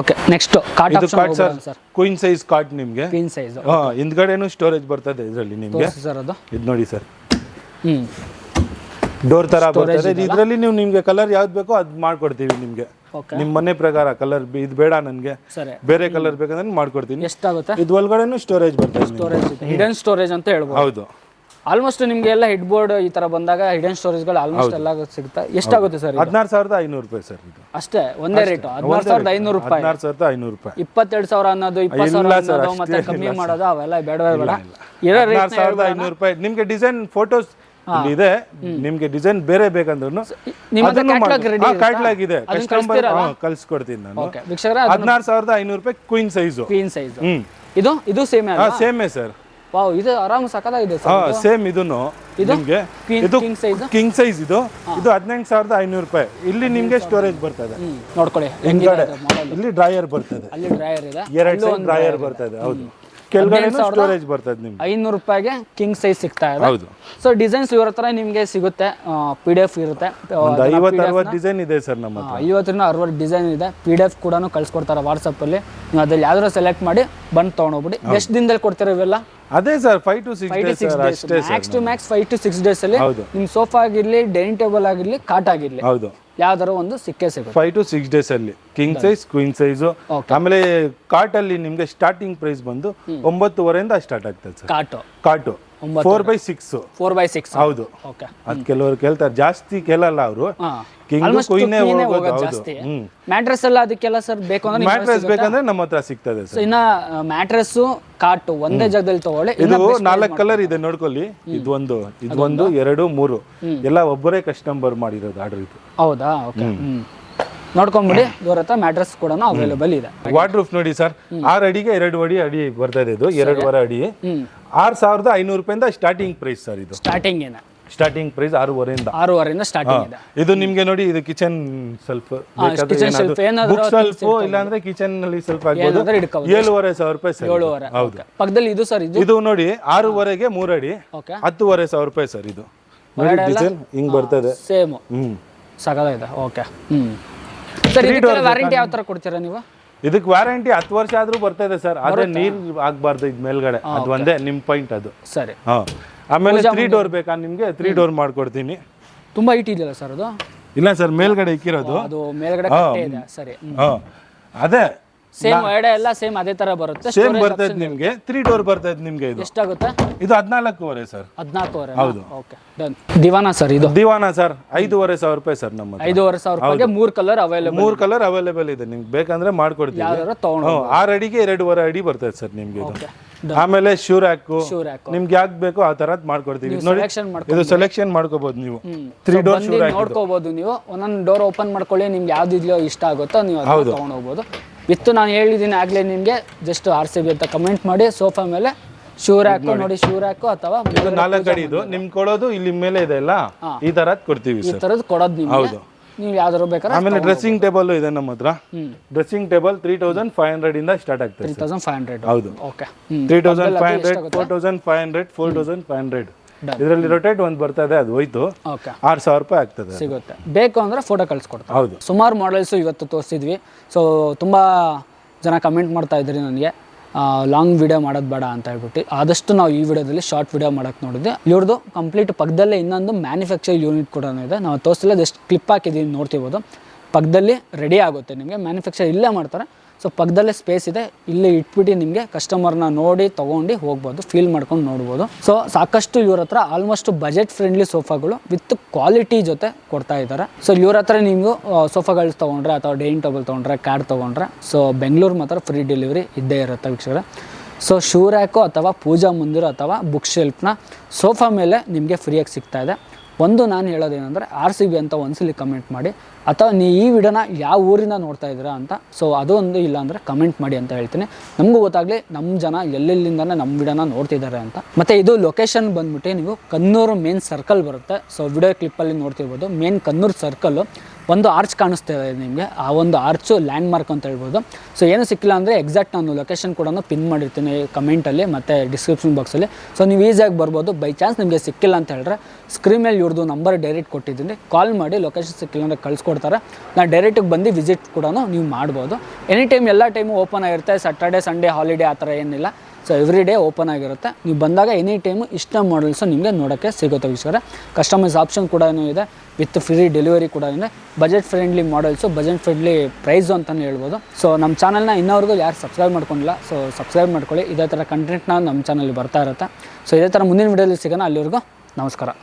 okay next cot sir option sir queen size cot ನಿಮ್ಗೆ. ಕ್ವೀನ್ ಸೈಜ್ ಹಿಂದ್ಗಡೆನು ಸ್ಟೋರೇಜ್ ಬರ್ತದೆ ಇದರಲ್ಲಿ ನಿಮಗೆ. ಸರ್ ಅದು. ಇದು ನೋಡಿ ಸರ್ ಹ್ಮ್. ಡೋರ್ ತರ ಬರ್ತದೆ. ಇದರಲ್ಲಿ ನೀವು ನಿಮ್ಗೆ ಕಲರ್ ಯಾವ್ದು ಬೇಕೋ ಅದು ಮಾಡ್ಕೊಡ್ತೀವಿ ನಿಮ್ಗೆ. ನಿಮ್ ನಿಮ್ಮ ಮನೆ ಪ್ರಕಾರ ಕಲರ್ ಇದು ಬೇಡ ನನಗೆ. ಸರಿ. ಬೇರೆ ಕಲರ್ ಬೇಕಂದ್ರೆ ಮಾಡ್ಕೊಡ್ತೀನಿ. ಎಷ್ಟಾಗುತ್ತೆ? ಇದು ಒಳಗಡೆನೂ ಸ್ಟೋರೇಜ್ ಬರ್ತದೆ. ಸ್ಟೋರೇಜ್ ಹಿಡನ್ ಸ್ಟೋರೇಜ್ ಅಂತ ಹೇಳ್ಬೋದು. ಹೌದು. ಆಲ್ಮೋಸ್ಟ್ ನಿಮ್ಗೆ ಎಲ್ಲ ಹೆಡ್ ಬೋರ್ಡ್ ಈ ತರ ಬಂದಾಗ ಹಿಡನ್ ಸ್ಟೋರೇಜ್ಗಳು ಆಲ್ಮೋಸ್ಟ್ ಎಲ್ಲ ಸಿಗುತ್ತೆ ಎಷ್ಟಾಗುತ್ತೆ ಸರ್ ಹದಿನಾರು ಸಾವಿರದ ಐನೂರು ರೂಪಾಯಿ ಸರ್ ಇದು. ಅಷ್ಟೇ ಒಂದೇ ರೇಟ್ ಹದಿನಾರು ಸಾವಿರದ ಐನೂರು ರೂಪಾಯಿ. ಹದಿನಾರು ಸಾವಿರದ ಐನೂರು ರೂಪಾಯಿ. ಇಪ್ಪತ್ತೆರಡು ಸಾವಿರ ಅನ್ನೋದು ಇಪ್ಪತ್ತು ಸಾವಿರ ಅನ್ನೋದು ಮತ್ತೆ ಕಮ್ಮಿ ಮಾಡೋದು ಅವೆಲ್ಲ ಬೇಡವೇ ಬೇಡ. ಇರೋ ರೇಟ್ ಸಾವಿರದ ಐನೂರು ರೂಪಾಯಿ. ನಿಮಗೆ ಡಿಸೈನ್ ಫೋಟೋಸ್ ಇದೆ. ನಿಮ್ಗೆ ಡಿಸೈನ್ ಬೇರೆ ಬೇಕಂದ್ರೂ? ಕ್ಯಾಟ್ಲಾಗ್ ಇದೆ. ಕಸ್ಟಮರ್? ಕಳ್ಸಿಕೊಡ್ತೀನಿ ನಾನು. ಹದಿನಾರು ಸಾವಿರದ ಐನೂರು ರೂಪಾಯಿ queen size queen size hmm. ಇದು? ಇದು ಸೇಮ್ ಸೇಮೇ ಸರ್. ವಾವ್ ಇದು ಆರಾಮ್ ಸಕಲಾಗಿದೆ ಸರ್. ಸೇಮ್ ಇದನ್ನು ನಿಮ್ಗೆ. ಇದು ಕಿಂಗ್ ಸೈಜ್ ಇದು. ಇದು ಹದಿನೆಂಟು ಸಾವಿರದ ಐನೂರು ರೂಪಾಯಿ. ಇಲ್ಲಿ ನಿಮ್ಗೆ ಸ್ಟೋರೇಜ್ ಬರ್ತದೆ. ನೋಡ್ಕೊಳ್ಳಿ. ಇಲ್ಲಿ ಡ್ರಾಯರ್ ಬರ್ತದೆ. ಅಲ್ಲಿ ಡ್ರೈಯರ್ ಇದೆ. ಎರಡು ಡ್ರಾಯರ್ ಬರ್ತದೆ ಹೌದು. ಕೆಳಗಡೆ ಸ್ಟೋರೇಜ್ ಬರ್ತದೆ ನಿಮ್ಗೆ ಐನೂರು ರೂಪಾಯಿಗೆ ಕಿಂಗ್ ಸೈಜ್ ಸಿಗ್ತಾ ಇದೆ. ಹೌದು. ಸೊ ಡಿಸೈನ್ಸ್ ಇವ್ರ ಹತ್ರ ನಿಮ್ಗೆ ಸಿಗುತ್ತೆ ಪಿ ಡಿ ಎಫ್ ಇರುತ್ತೆ ಒಂದು ಐವತ್ತು ಅರವತ್ತು ಡಿಸೈನ್ ಇದೆ ಸರ್ ನಮ್ಮ ಹತ್ರ. ಐವತ್ತರಿಂದ ಅರವತ್ತು ಡಿಸೈನ್ ಇದೆ. ಪಿ ಡಿ ಎಫ್ ಕೂಡ ಕಳ್ಸಿಕೊಡ್ತಾರೆ ವಾಟ್ಸಪ್ಪಲ್ಲಿ ನೀವು ಅದ್ರಲ್ಲಿ ಯಾವ್ದಾರು ಸೆಲೆಕ್ಟ್ ಮಾಡಿ ಬಂದು ತೊಗೊಂಡೋಗ್ಬಿಡಿ. ಎಷ್ಟು ದಿನದಲ್ಲಿ ಕೊಡ್ತಾರೆ ಇವೆಲ್ಲ? ಅದೇ sir five to six days max to max five to six days ಅಲ್ಲಿ ಹೌದು. ನಿಮ್ ಸೋಫಾ ಆಗಿರ್ಲಿ ಡೈನಿಂಗ್ ಟೇಬಲ್ ಆಗಿರ್ಲಿ ಕಾಟ್ ಆಗಿರ್ಲಿ. ಹೌದು. ಯಾವ್ದಾರು ಒಂದು ಸಿಕ್ಕೇ ಸಿಗುತ್ತೆ. ಫೈವ್ ಟು ಸಿಕ್ಸ್ ಡೇಸ್ ಅಲ್ಲಿ. ಕಿಂಗ್ ಸೈಜ್ ಕ್ವೀನ್ ಸೈಜು ಆಮೇಲೆ ಕಾರ್ಟ್ ಅಲ್ಲಿ ನಿಮ್ಗೆ ಸ್ಟಾರ್ಟಿಂಗ್ ಪ್ರೈಸ್ ಬಂದು ಒಂಬತ್ತುವರೆಯಿಂದ ಸ್ಟಾರ್ಟ್ ಆಗ್ತದೆ sir. Cot cot four by six four by six ಹೌದು. ಅದ್ ಕೆಲವರು ಕೇಳ್ತಾರೆ. ಜಾಸ್ತಿ ಕೇಳಲ್ಲ ಅವರು. ಕಿಂಗ್ ಏ ಹೋಗೋದು ಹೌದು. ಮ್ಯಾಟ್ರೆಸ್ ಎಲ್ಲ ಅದಕ್ಕೆಲ್ಲ ಸರ್ ಬೇಕು ಅಂದ್ರೆ ಮ್ಯಾಟ್ರೆಸ್ ಬೇಕಂದ್ರೆ ನಮ್ಮ ಹತ್ರ ಸಿಗ್ತದೆ ಸರ್ ಇನ್ನ ಮ್ಯಾಟ್ರೆಸ್ ಕಾಟು ಒಂದೇ ಜಾಗದಲ್ಲಿ ತಗೊಳ್ಳಿ. ಇದು ನಾಲ್ಕು ಕಲರ್ ಇದೆ ನೋಡ್ಕೊಳ್ಳಿ. ಇದು ಒಂದು ಇದು ಒಂದು ಎರಡು ಮೂರು. ಎಲ್ಲ ಒಬ್ಬರೇ ಕಸ್ಟಮರ್ ಮಾಡಿರೋದು ಆರ್ಡರ್ ಇದು. ಹೌದಾ? ಓಕೆ ನೋಡ್ಕೊಂಬಿಡಿ ಇವ್ರ ಹತ್ರ ಮ್ಯಾಟ್ರೆಸ್ ಕೂಡ ಅವೈಲೇಬಲ್ ಇದೆ. ವಾಟರ್ ನೋಡಿ ಸರ್ ಆರ್ ಅಡಿಗೆ ಎರಡು ಅಡಿ ಅಡಿ ಇದೆ ಇದು ಎರಡೂವರೆ ಅಡಿ. ಆರ್ ಸಾವಿರದ ಐನೂರು ರೂಪಾಯಿಂದ ಸ್ಟಾರ್ಟಿಂಗ್ ಪ್ರೈಸ್ ಸರ್ ಇದು. ಸ್ಟಾರ್ಟಿಂಗ್ ಏನ? ಸ್ಟಾರ್ಟಿಂಗ್ ಪ್ರೈಸ್ ಆರೂವರೆಯಿಂದ. ಆರೂವರೆಯಿಂದ ಸ್ಟಾರ್ಟಿಂಗ್ ಇದೆ. ಇದು ನಿಮ್ಗೆ ನೋಡಿ ಇದು ಕಿಚನ್ ಸ್ವಲ್ಪ ಏನಾದ್ರು ಸ್ವಲ್ಪ ಇಲ್ಲಾಂದ್ರೆ ಕಿಚನ್ನಲ್ಲಿ ಸ್ವಲ್ಪ ಆಗ್ಬೋದು ಏಳುವರೆ ಸಾವಿರ ರೂಪಾಯಿ ಸರ್. ಏಳುವರೆ ಹೌದು. ಪಕ್ಕದಲ್ಲಿ ಇದು ಸರ್ ಇದು? ಇದು ನೋಡಿ ಆರೂವರೆಗೆ ಮೂರು ಅಡಿ ಓಕೆ. ಹತ್ತುವರೆ ಸಾವಿರ ರೂಪಾಯಿ ಸರ್ ಇದು. ನೋಡಿ ಡಿಸೈನ್ ಹಿಂಗ್ ಬರ್ತದೆ. ಸೇಮ್ ಹ್ಮ್. ಸಗದ ಇದೆ ಓಕೆ. ಹ್ಮ್. ಸರ್ ಇದಕ್ಕೆಲ್ಲ ಯಾವ ಥರ ಕೊಡ್ತೀರಾ ನೀವು? ಇದಕ್ಕೆ ವಾರಂಟಿ ಹತ್ತು ವರ್ಷ ಆದ್ರೂ ಬರ್ತಾ ಇದೆ ಸರ್ ಆದ್ರೆ ನೀರ್ ಆಗ್ಬಾರ್ದು ಇದ್ ಮೇಲ್ಗಡೆ. ಅದು ಒಂದೇ ನಿಮ್ ಪಾಯಿಂಟ್ ಅದು. ಸರಿ. ಹಾ. ಆಮೇಲೆ ತ್ರೀ ಡೋರ್ ಬೇಕಾ ನಿಮ್ಗೆ? ತ್ರೀ ಡೋರ್ ಮಾಡ್ಕೊಡ್ತೀನಿ. ತುಂಬಾ ಹೈಟ್ ಇದೆಯಲ್ಲ ಸರ್ ಅದು? ಇಲ್ಲ ಸರ್ ಮೇಲ್ಗಡೆ ಇಕ್ಕಿರೋದು. ಅದು ಮೇಲ್ಗಡೆ ಕಟ್ಟೆ ಇದೆ. ಸರಿ. ಹಾ. ಅದೇ ಸೇಮ್ ಎರಡೆ ಎಲ್ಲ ಸೇಮ್ ಅದೇ ತರ ಬರುತ್ತೆ. ಸೇಮ್ ಬರ್ತೈತೆ ನಿಮಗೆ. ತ್ರೀ ಡೋರ್ ಬರ್ತೈತೆ ನಿಮಗೆ ಇದು. ಎಷ್ಟಾಗುತ್ತೆ? ಇದು ಹದಿನಾಲ್ಕೂವರೆ ಸರ್ ಹದಿನಾಲ್ಕುವರೆ ಓಕೆ ಡನ್ ದಿವಾನ ಸರ್ ಇದು? ದಿವಾನ ಸರ್ ಐದೂವರೆ ಸಾವಿರ ರೂಪಾಯಿ ಸರ್ ನಮ್ಮ. ಐದೂವರೆ ಸಾವಿರ ರೂಪಾಯಿಗೆ ಮೂರು ಕಲರ್ ಅವೈಲೇಬಲ್ ಮೂರ್ ಕಲರ್ ಅವೈಲೇಬಲ್ ಇದೆ. ನಿಮ್ಗೆ ಬೇಕಂದ್ರೆ ಮಾಡ್ಕೊಡ್ತೀವಿ ತಗೊಂಡು ಆರು ಅಡಿಗೆ ಎರಡೂವರೆ ಅಡಿ ಬರ್ತೈತೆ ಸರ್ ನಿಮ್ಗೆ ಇದು. ಆಮೇಲೆ ಶೂರ್ ಹಾಕು ಶೂರ್ ನಿಮ್ಗೆ ಯಾಕ್ ಬೇಕೋ ಆ ತರ ಮಾಡ್ಕೊಡ್ತೀವಿ. ಇದು ಸೆಲೆಕ್ಷನ್ ಮಾಡ್ಕೋಬಹುದು ನೀವು. ತ್ರೀ ಡೋರ್ ಬಂದು ನೋಡ್ಕೋಬಹುದು ನೀವು. ಒಂದೊಂದು ಡೋರ್ ಓಪನ್ ಮಾಡ್ಕೊಳ್ಳಿ. ನಿಮ್ಗೆ ಯಾವ್ದು ಇಷ್ಟ ಆಗುತ್ತೋ ನೀವು ತೊಗೊಂಡು ಹೋಗ್ಬೋದು. ವಿತ್ತು ನಾನು ಹೇಳಿದ್ದೀನಿ ಆಗಲೇ ನಿಮಗೆ. ಜಸ್ಟ್ ಆರ್ ಸಿ ಬಿ ಅಂತ ಕಮೆಂಟ್ ಮಾಡಿ ಸೋಫಾ ಮೇಲೆ ಶೂರ್ ಹಾಕು ನೋಡಿ ಶೂರ್ ಹಾಕು ಅಥವಾ ಇದು ನಾಲ್ಕು ಅಡಿ ಇದು. ನಿಮ್ಗೆ ಕೊಡೋದು ಇಲ್ಲಿ ಮೇಲೆ ಇದೆ ಅಲ್ಲ? ಈ ತರದ್ ಕೊಡ್ತೀವಿ ಈ ಸರ್. ಥರದ್ದು ಕೊಡೋದು ನಿಮಗೆ. ನೀವು ಯಾವ್ದಾದ್ರು ಬೇಕಾದ್ರೆ ಆಮೇಲೆ ಡ್ರೆಸ್ಸಿಂಗ್ ಟೇಬಲ್ ಇದೆ ನಮ್ಮ ಹತ್ರ. Dressing table three thousand five hundred ಇಂದ ಸ್ಟಾರ್ಟ್ ಆಗ್ತದೆ ತ್ರೀ ತೌಸಂಡ್ ಫೈವ್ ಹಂಡ್ರೆಡ್ ಹೌದು. Okay three thousand five hundred four thousand five hundred four thousand five hundred ಇದರಲ್ಲಿ ರೊಟೇಟ್ ಒಂದು ಬರ್ತಾ ಇದೆ ಅದು ಹೋಯ್ತು. ಆರು ಸಾವಿರ ರೂಪಾಯಿ ಆಗ್ತದೆ ಸಿಗುತ್ತೆ. ಬೇಕು ಅಂದರೆ ಫೋಟೋ ಕಳಿಸ್ಕೊಡ್ತಾರೆ. ಹೌದು. ಸುಮಾರು ಮಾಡೆಲ್ಸು ಇವತ್ತು ತೋರಿಸಿದ್ವಿ. ಸೊ ತುಂಬ ಜನ ಕಮೆಂಟ್ ಮಾಡ್ತಾ ಇದ್ರಿ ನನಗೆ. ಲಾಂಗ್ ವಿಡಿಯೋ ಮಾಡೋದು ಬೇಡ ಅಂತ ಹೇಳ್ಬಿಟ್ಟು. ಆದಷ್ಟು ನಾವು ಈ ವಿಡಿಯೋದಲ್ಲಿ ಶಾರ್ಟ್ ವಿಡಿಯೋ ಮಾಡೋಕ್ಕೆ ನೋಡಿದ್ವಿ. ಇವ್ರದ್ದು ಕಂಪ್ಲೀಟ್ ಪಕ್ಕದಲ್ಲೇ ಇನ್ನೊಂದು ಮ್ಯಾನುಫ್ಯಾಕ್ಚರ್ ಯೂನಿಟ್ ಕೂಡ ಇದೆ. ನಾವು ತೋರಿಸಲ್ಲ ಜಸ್ಟ್ ಕ್ಲಿಪ್ ಹಾಕಿದ್ದೀವಿ ನೋಡ್ತಿರ್ಬೋದು. ಪಕ್ಕದಲ್ಲಿ ರೆಡಿ ಆಗುತ್ತೆ ನಿಮಗೆ. ಮ್ಯಾನುಫ್ಯಾಕ್ಚರ್ ಇಲ್ಲೇ ಮಾಡ್ತಾರೆ. ಸೊ ಪಕ್ಕದಲ್ಲೇ ಸ್ಪೇಸ್ ಇದೆ. ಇಲ್ಲಿ ಇಟ್ಬಿಟ್ಟು ನಿಮಗೆ ಕಸ್ಟಮರ್ನ ನೋಡಿ ತೊಗೊಂಡು ಹೋಗ್ಬೋದು ಫೀಲ್ ಮಾಡ್ಕೊಂಡು ನೋಡ್ಬೋದು. ಸೊ ಸಾಕಷ್ಟು ಇವ್ರ ಹತ್ರ ಆಲ್ಮೋಸ್ಟ್ ಬಜೆಟ್ ಫ್ರೆಂಡ್ಲಿ ಸೋಫಾಗಳು ವಿತ್ ಕ್ವಾಲಿಟಿ ಜೊತೆ ಕೊಡ್ತಾ ಇದ್ದಾರೆ. ಸೊ ಇವ್ರ ಹತ್ರ ನೀವು ಸೋಫಾಗಳು ತೊಗೊಂಡ್ರೆ ಅಥವಾ ಡೈನಿಂಗ್ ಟೇಬಲ್ ತೊಗೊಂಡ್ರೆ ಕಾರ್ಡ್ ತೊಗೊಂಡ್ರೆ ಸೊ ಬೆಂಗಳೂರು ಮಾತ್ರ ಫ್ರೀ ಡೆಲಿವರಿ ಇದ್ದೇ ಇರುತ್ತೆ ವೀಕ್ಷಕರೇ. ಸೊ ಶೂ ರ್ಯಾಕು ಅಥವಾ ಪೂಜಾ ಮಂದಿರ ಅಥವಾ ಬುಕ್ ಶೆಲ್ಫ್ನ ಸೋಫಾ ಮೇಲೆ ನಿಮಗೆ ಫ್ರೀಯಾಗಿ ಸಿಗ್ತಾ ಇದೆ. ಒಂದು ನಾನು ಹೇಳೋದೇನೆಂದರೆ ಆರ್ ಸಿ ಬಿ ಅಂತ ಒಂದ್ಸಲಿ ಕಮೆಂಟ್ ಮಾಡಿ. ಅಥವಾ ನೀ ಈ ವಿಡಿಯೋನ ಯಾವ ಊರಿಂದ ನೋಡ್ತಾ ಇದ್ದೀರಾ ಅಂತ ಸೊ ಅದು ಒಂದು ಇಲ್ಲ ಅಂದರೆ ಕಮೆಂಟ್ ಮಾಡಿ ಅಂತ ಹೇಳ್ತೀನಿ. ನಮಗೂ ಗೊತ್ತಾಗಲಿ ನಮ್ಮ ಜನ ಎಲ್ಲೆಲ್ಲಿಂದನೇ ನಮ್ಮ ವಿಡಿಯೋನ ನೋಡ್ತಿದ್ದಾರೆ ಅಂತ. ಮತ್ತು ಇದು ಲೊಕೇಶನ್ ಬಂದ್ಬಿಟ್ಟು ನೀವು ಕನ್ನೂರು ಮೇನ್ ಸರ್ಕಲ್ ಬರುತ್ತೆ. ಸೊ ವಿಡಿಯೋ ಕ್ಲಿಪ್ಪಲ್ಲಿ ನೋಡ್ತಿರ್ಬೋದು ಮೇನ್ ಕನ್ನೂರು ಸರ್ಕಲ್ಲು ಒಂದು ಆರ್ಚ್ ಕಾಣಿಸ್ತಾ ಇದೆ ನಿಮಗೆ. ಆ ಒಂದು ಆರ್ಚು ಲ್ಯಾಂಡ್ ಮಾರ್ಕ್ ಅಂತ ಹೇಳ್ಬೋದು. ಸೊ ಏನು ಸಿಕ್ಕಿಲ್ಲ ಅಂದರೆ ಎಕ್ಸಾಕ್ಟ್ ನಾನು ಲೊಕೇಶನ್ ಕೂಡ ಪಿನ್ ಮಾಡಿರ್ತೀನಿ ಕಮೆಂಟಲ್ಲಿ ಮತ್ತು ಡಿಸ್ಕ್ರಿಪ್ಷನ್ ಬಾಕ್ಸಲ್ಲಿ ಸೊ ನೀವು ಈಸಿಯಾಗಿ ಬರ್ಬೋದು. ಬೈ ಚಾನ್ಸ್ ನಿಮಗೆ ಸಿಕ್ಕಿಲ್ಲ ಅಂತ ಹೇಳಿದ್ರೆ ಸ್ಕ್ರೀನ್ ಮೇಲೆ ಇವ್ರದ್ದು ನಂಬರ್ ಡೈರೆಕ್ಟ್ ಕೊಟ್ಟಿದ್ದೀನಿ. ಕಾಲ್ ಮಾಡಿ ಲೊಕೇಶನ್ ಸಿಕ್ಕಿಲ್ಲ ಅಂದರೆ ಕಳಿಸ್ಕೊಡ್ತಾರೆ. ನಾನು ಡೈರೆಕ್ಟಿಗೆ ಬಂದು ವಿಸಿಟ್ ಕೂಡ ನೀವು ಮಾಡ್ಬೋದು. ಎನಿ ಟೈಮ್ ಎಲ್ಲ ಟೈಮು ಓಪನ್ ಆಗಿರುತ್ತೆ. ಸ್ಯಾಟರ್ಡೆ ಸಂಡೇ ಹಾಲಿಡೇ ಆ ಥರ ಏನಿಲ್ಲ. ಸೊ ಎವ್ರಿ ಡೇ ಓಪನ್ ಆಗಿರುತ್ತೆ. ನೀವು ಬಂದಾಗ ಎನಿ ಟೈಮು ಇಷ್ಟ ಮಾಡಲ್ಸು ನಿಮಗೆ ನೋಡೋಕ್ಕೆ ಸಿಗುತ್ತೆ ವೀಕ್ಷಕರೇ. ಕಸ್ಟಮೈಸ್ ಆಪ್ಷನ್ ಕೂಡ ಇದೆ. ವಿತ್ ಫ್ರೀ ಡೆಲಿವರಿ ಕೂಡ ಇದೆ. Budget friendly models budget friendly price ಅಂತಲೇ ಹೇಳ್ಬೋದು. ಸೊ ನಮ್ಮ ಚಾನಲ್ನ ಇನ್ನೋರ್ಗೂ ಯಾರು ಸಬ್ಸ್ಕ್ರೈಬ್ ಮಾಡ್ಕೊಂಡಿಲ್ಲ ಸೊ ಸಬ್ಸ್ಕ್ರೈಬ್ ಮಾಡ್ಕೊಳ್ಳಿ. ಇದೇ ಥರ ಕಂಟೆಂಟ್ನ ನಮ್ಮ ಚಾನಲ್ಲಿ ಬರ್ತಾ ಇರುತ್ತೆ. ಸೊ ಇದೇ ಥರ ಮುಂದಿನ ವಿಡಿಯೋದಲ್ಲಿ ಸಿಗೋಣ. ಅಲ್ಲಿವರೆಗೂ ನಮಸ್ಕಾರ.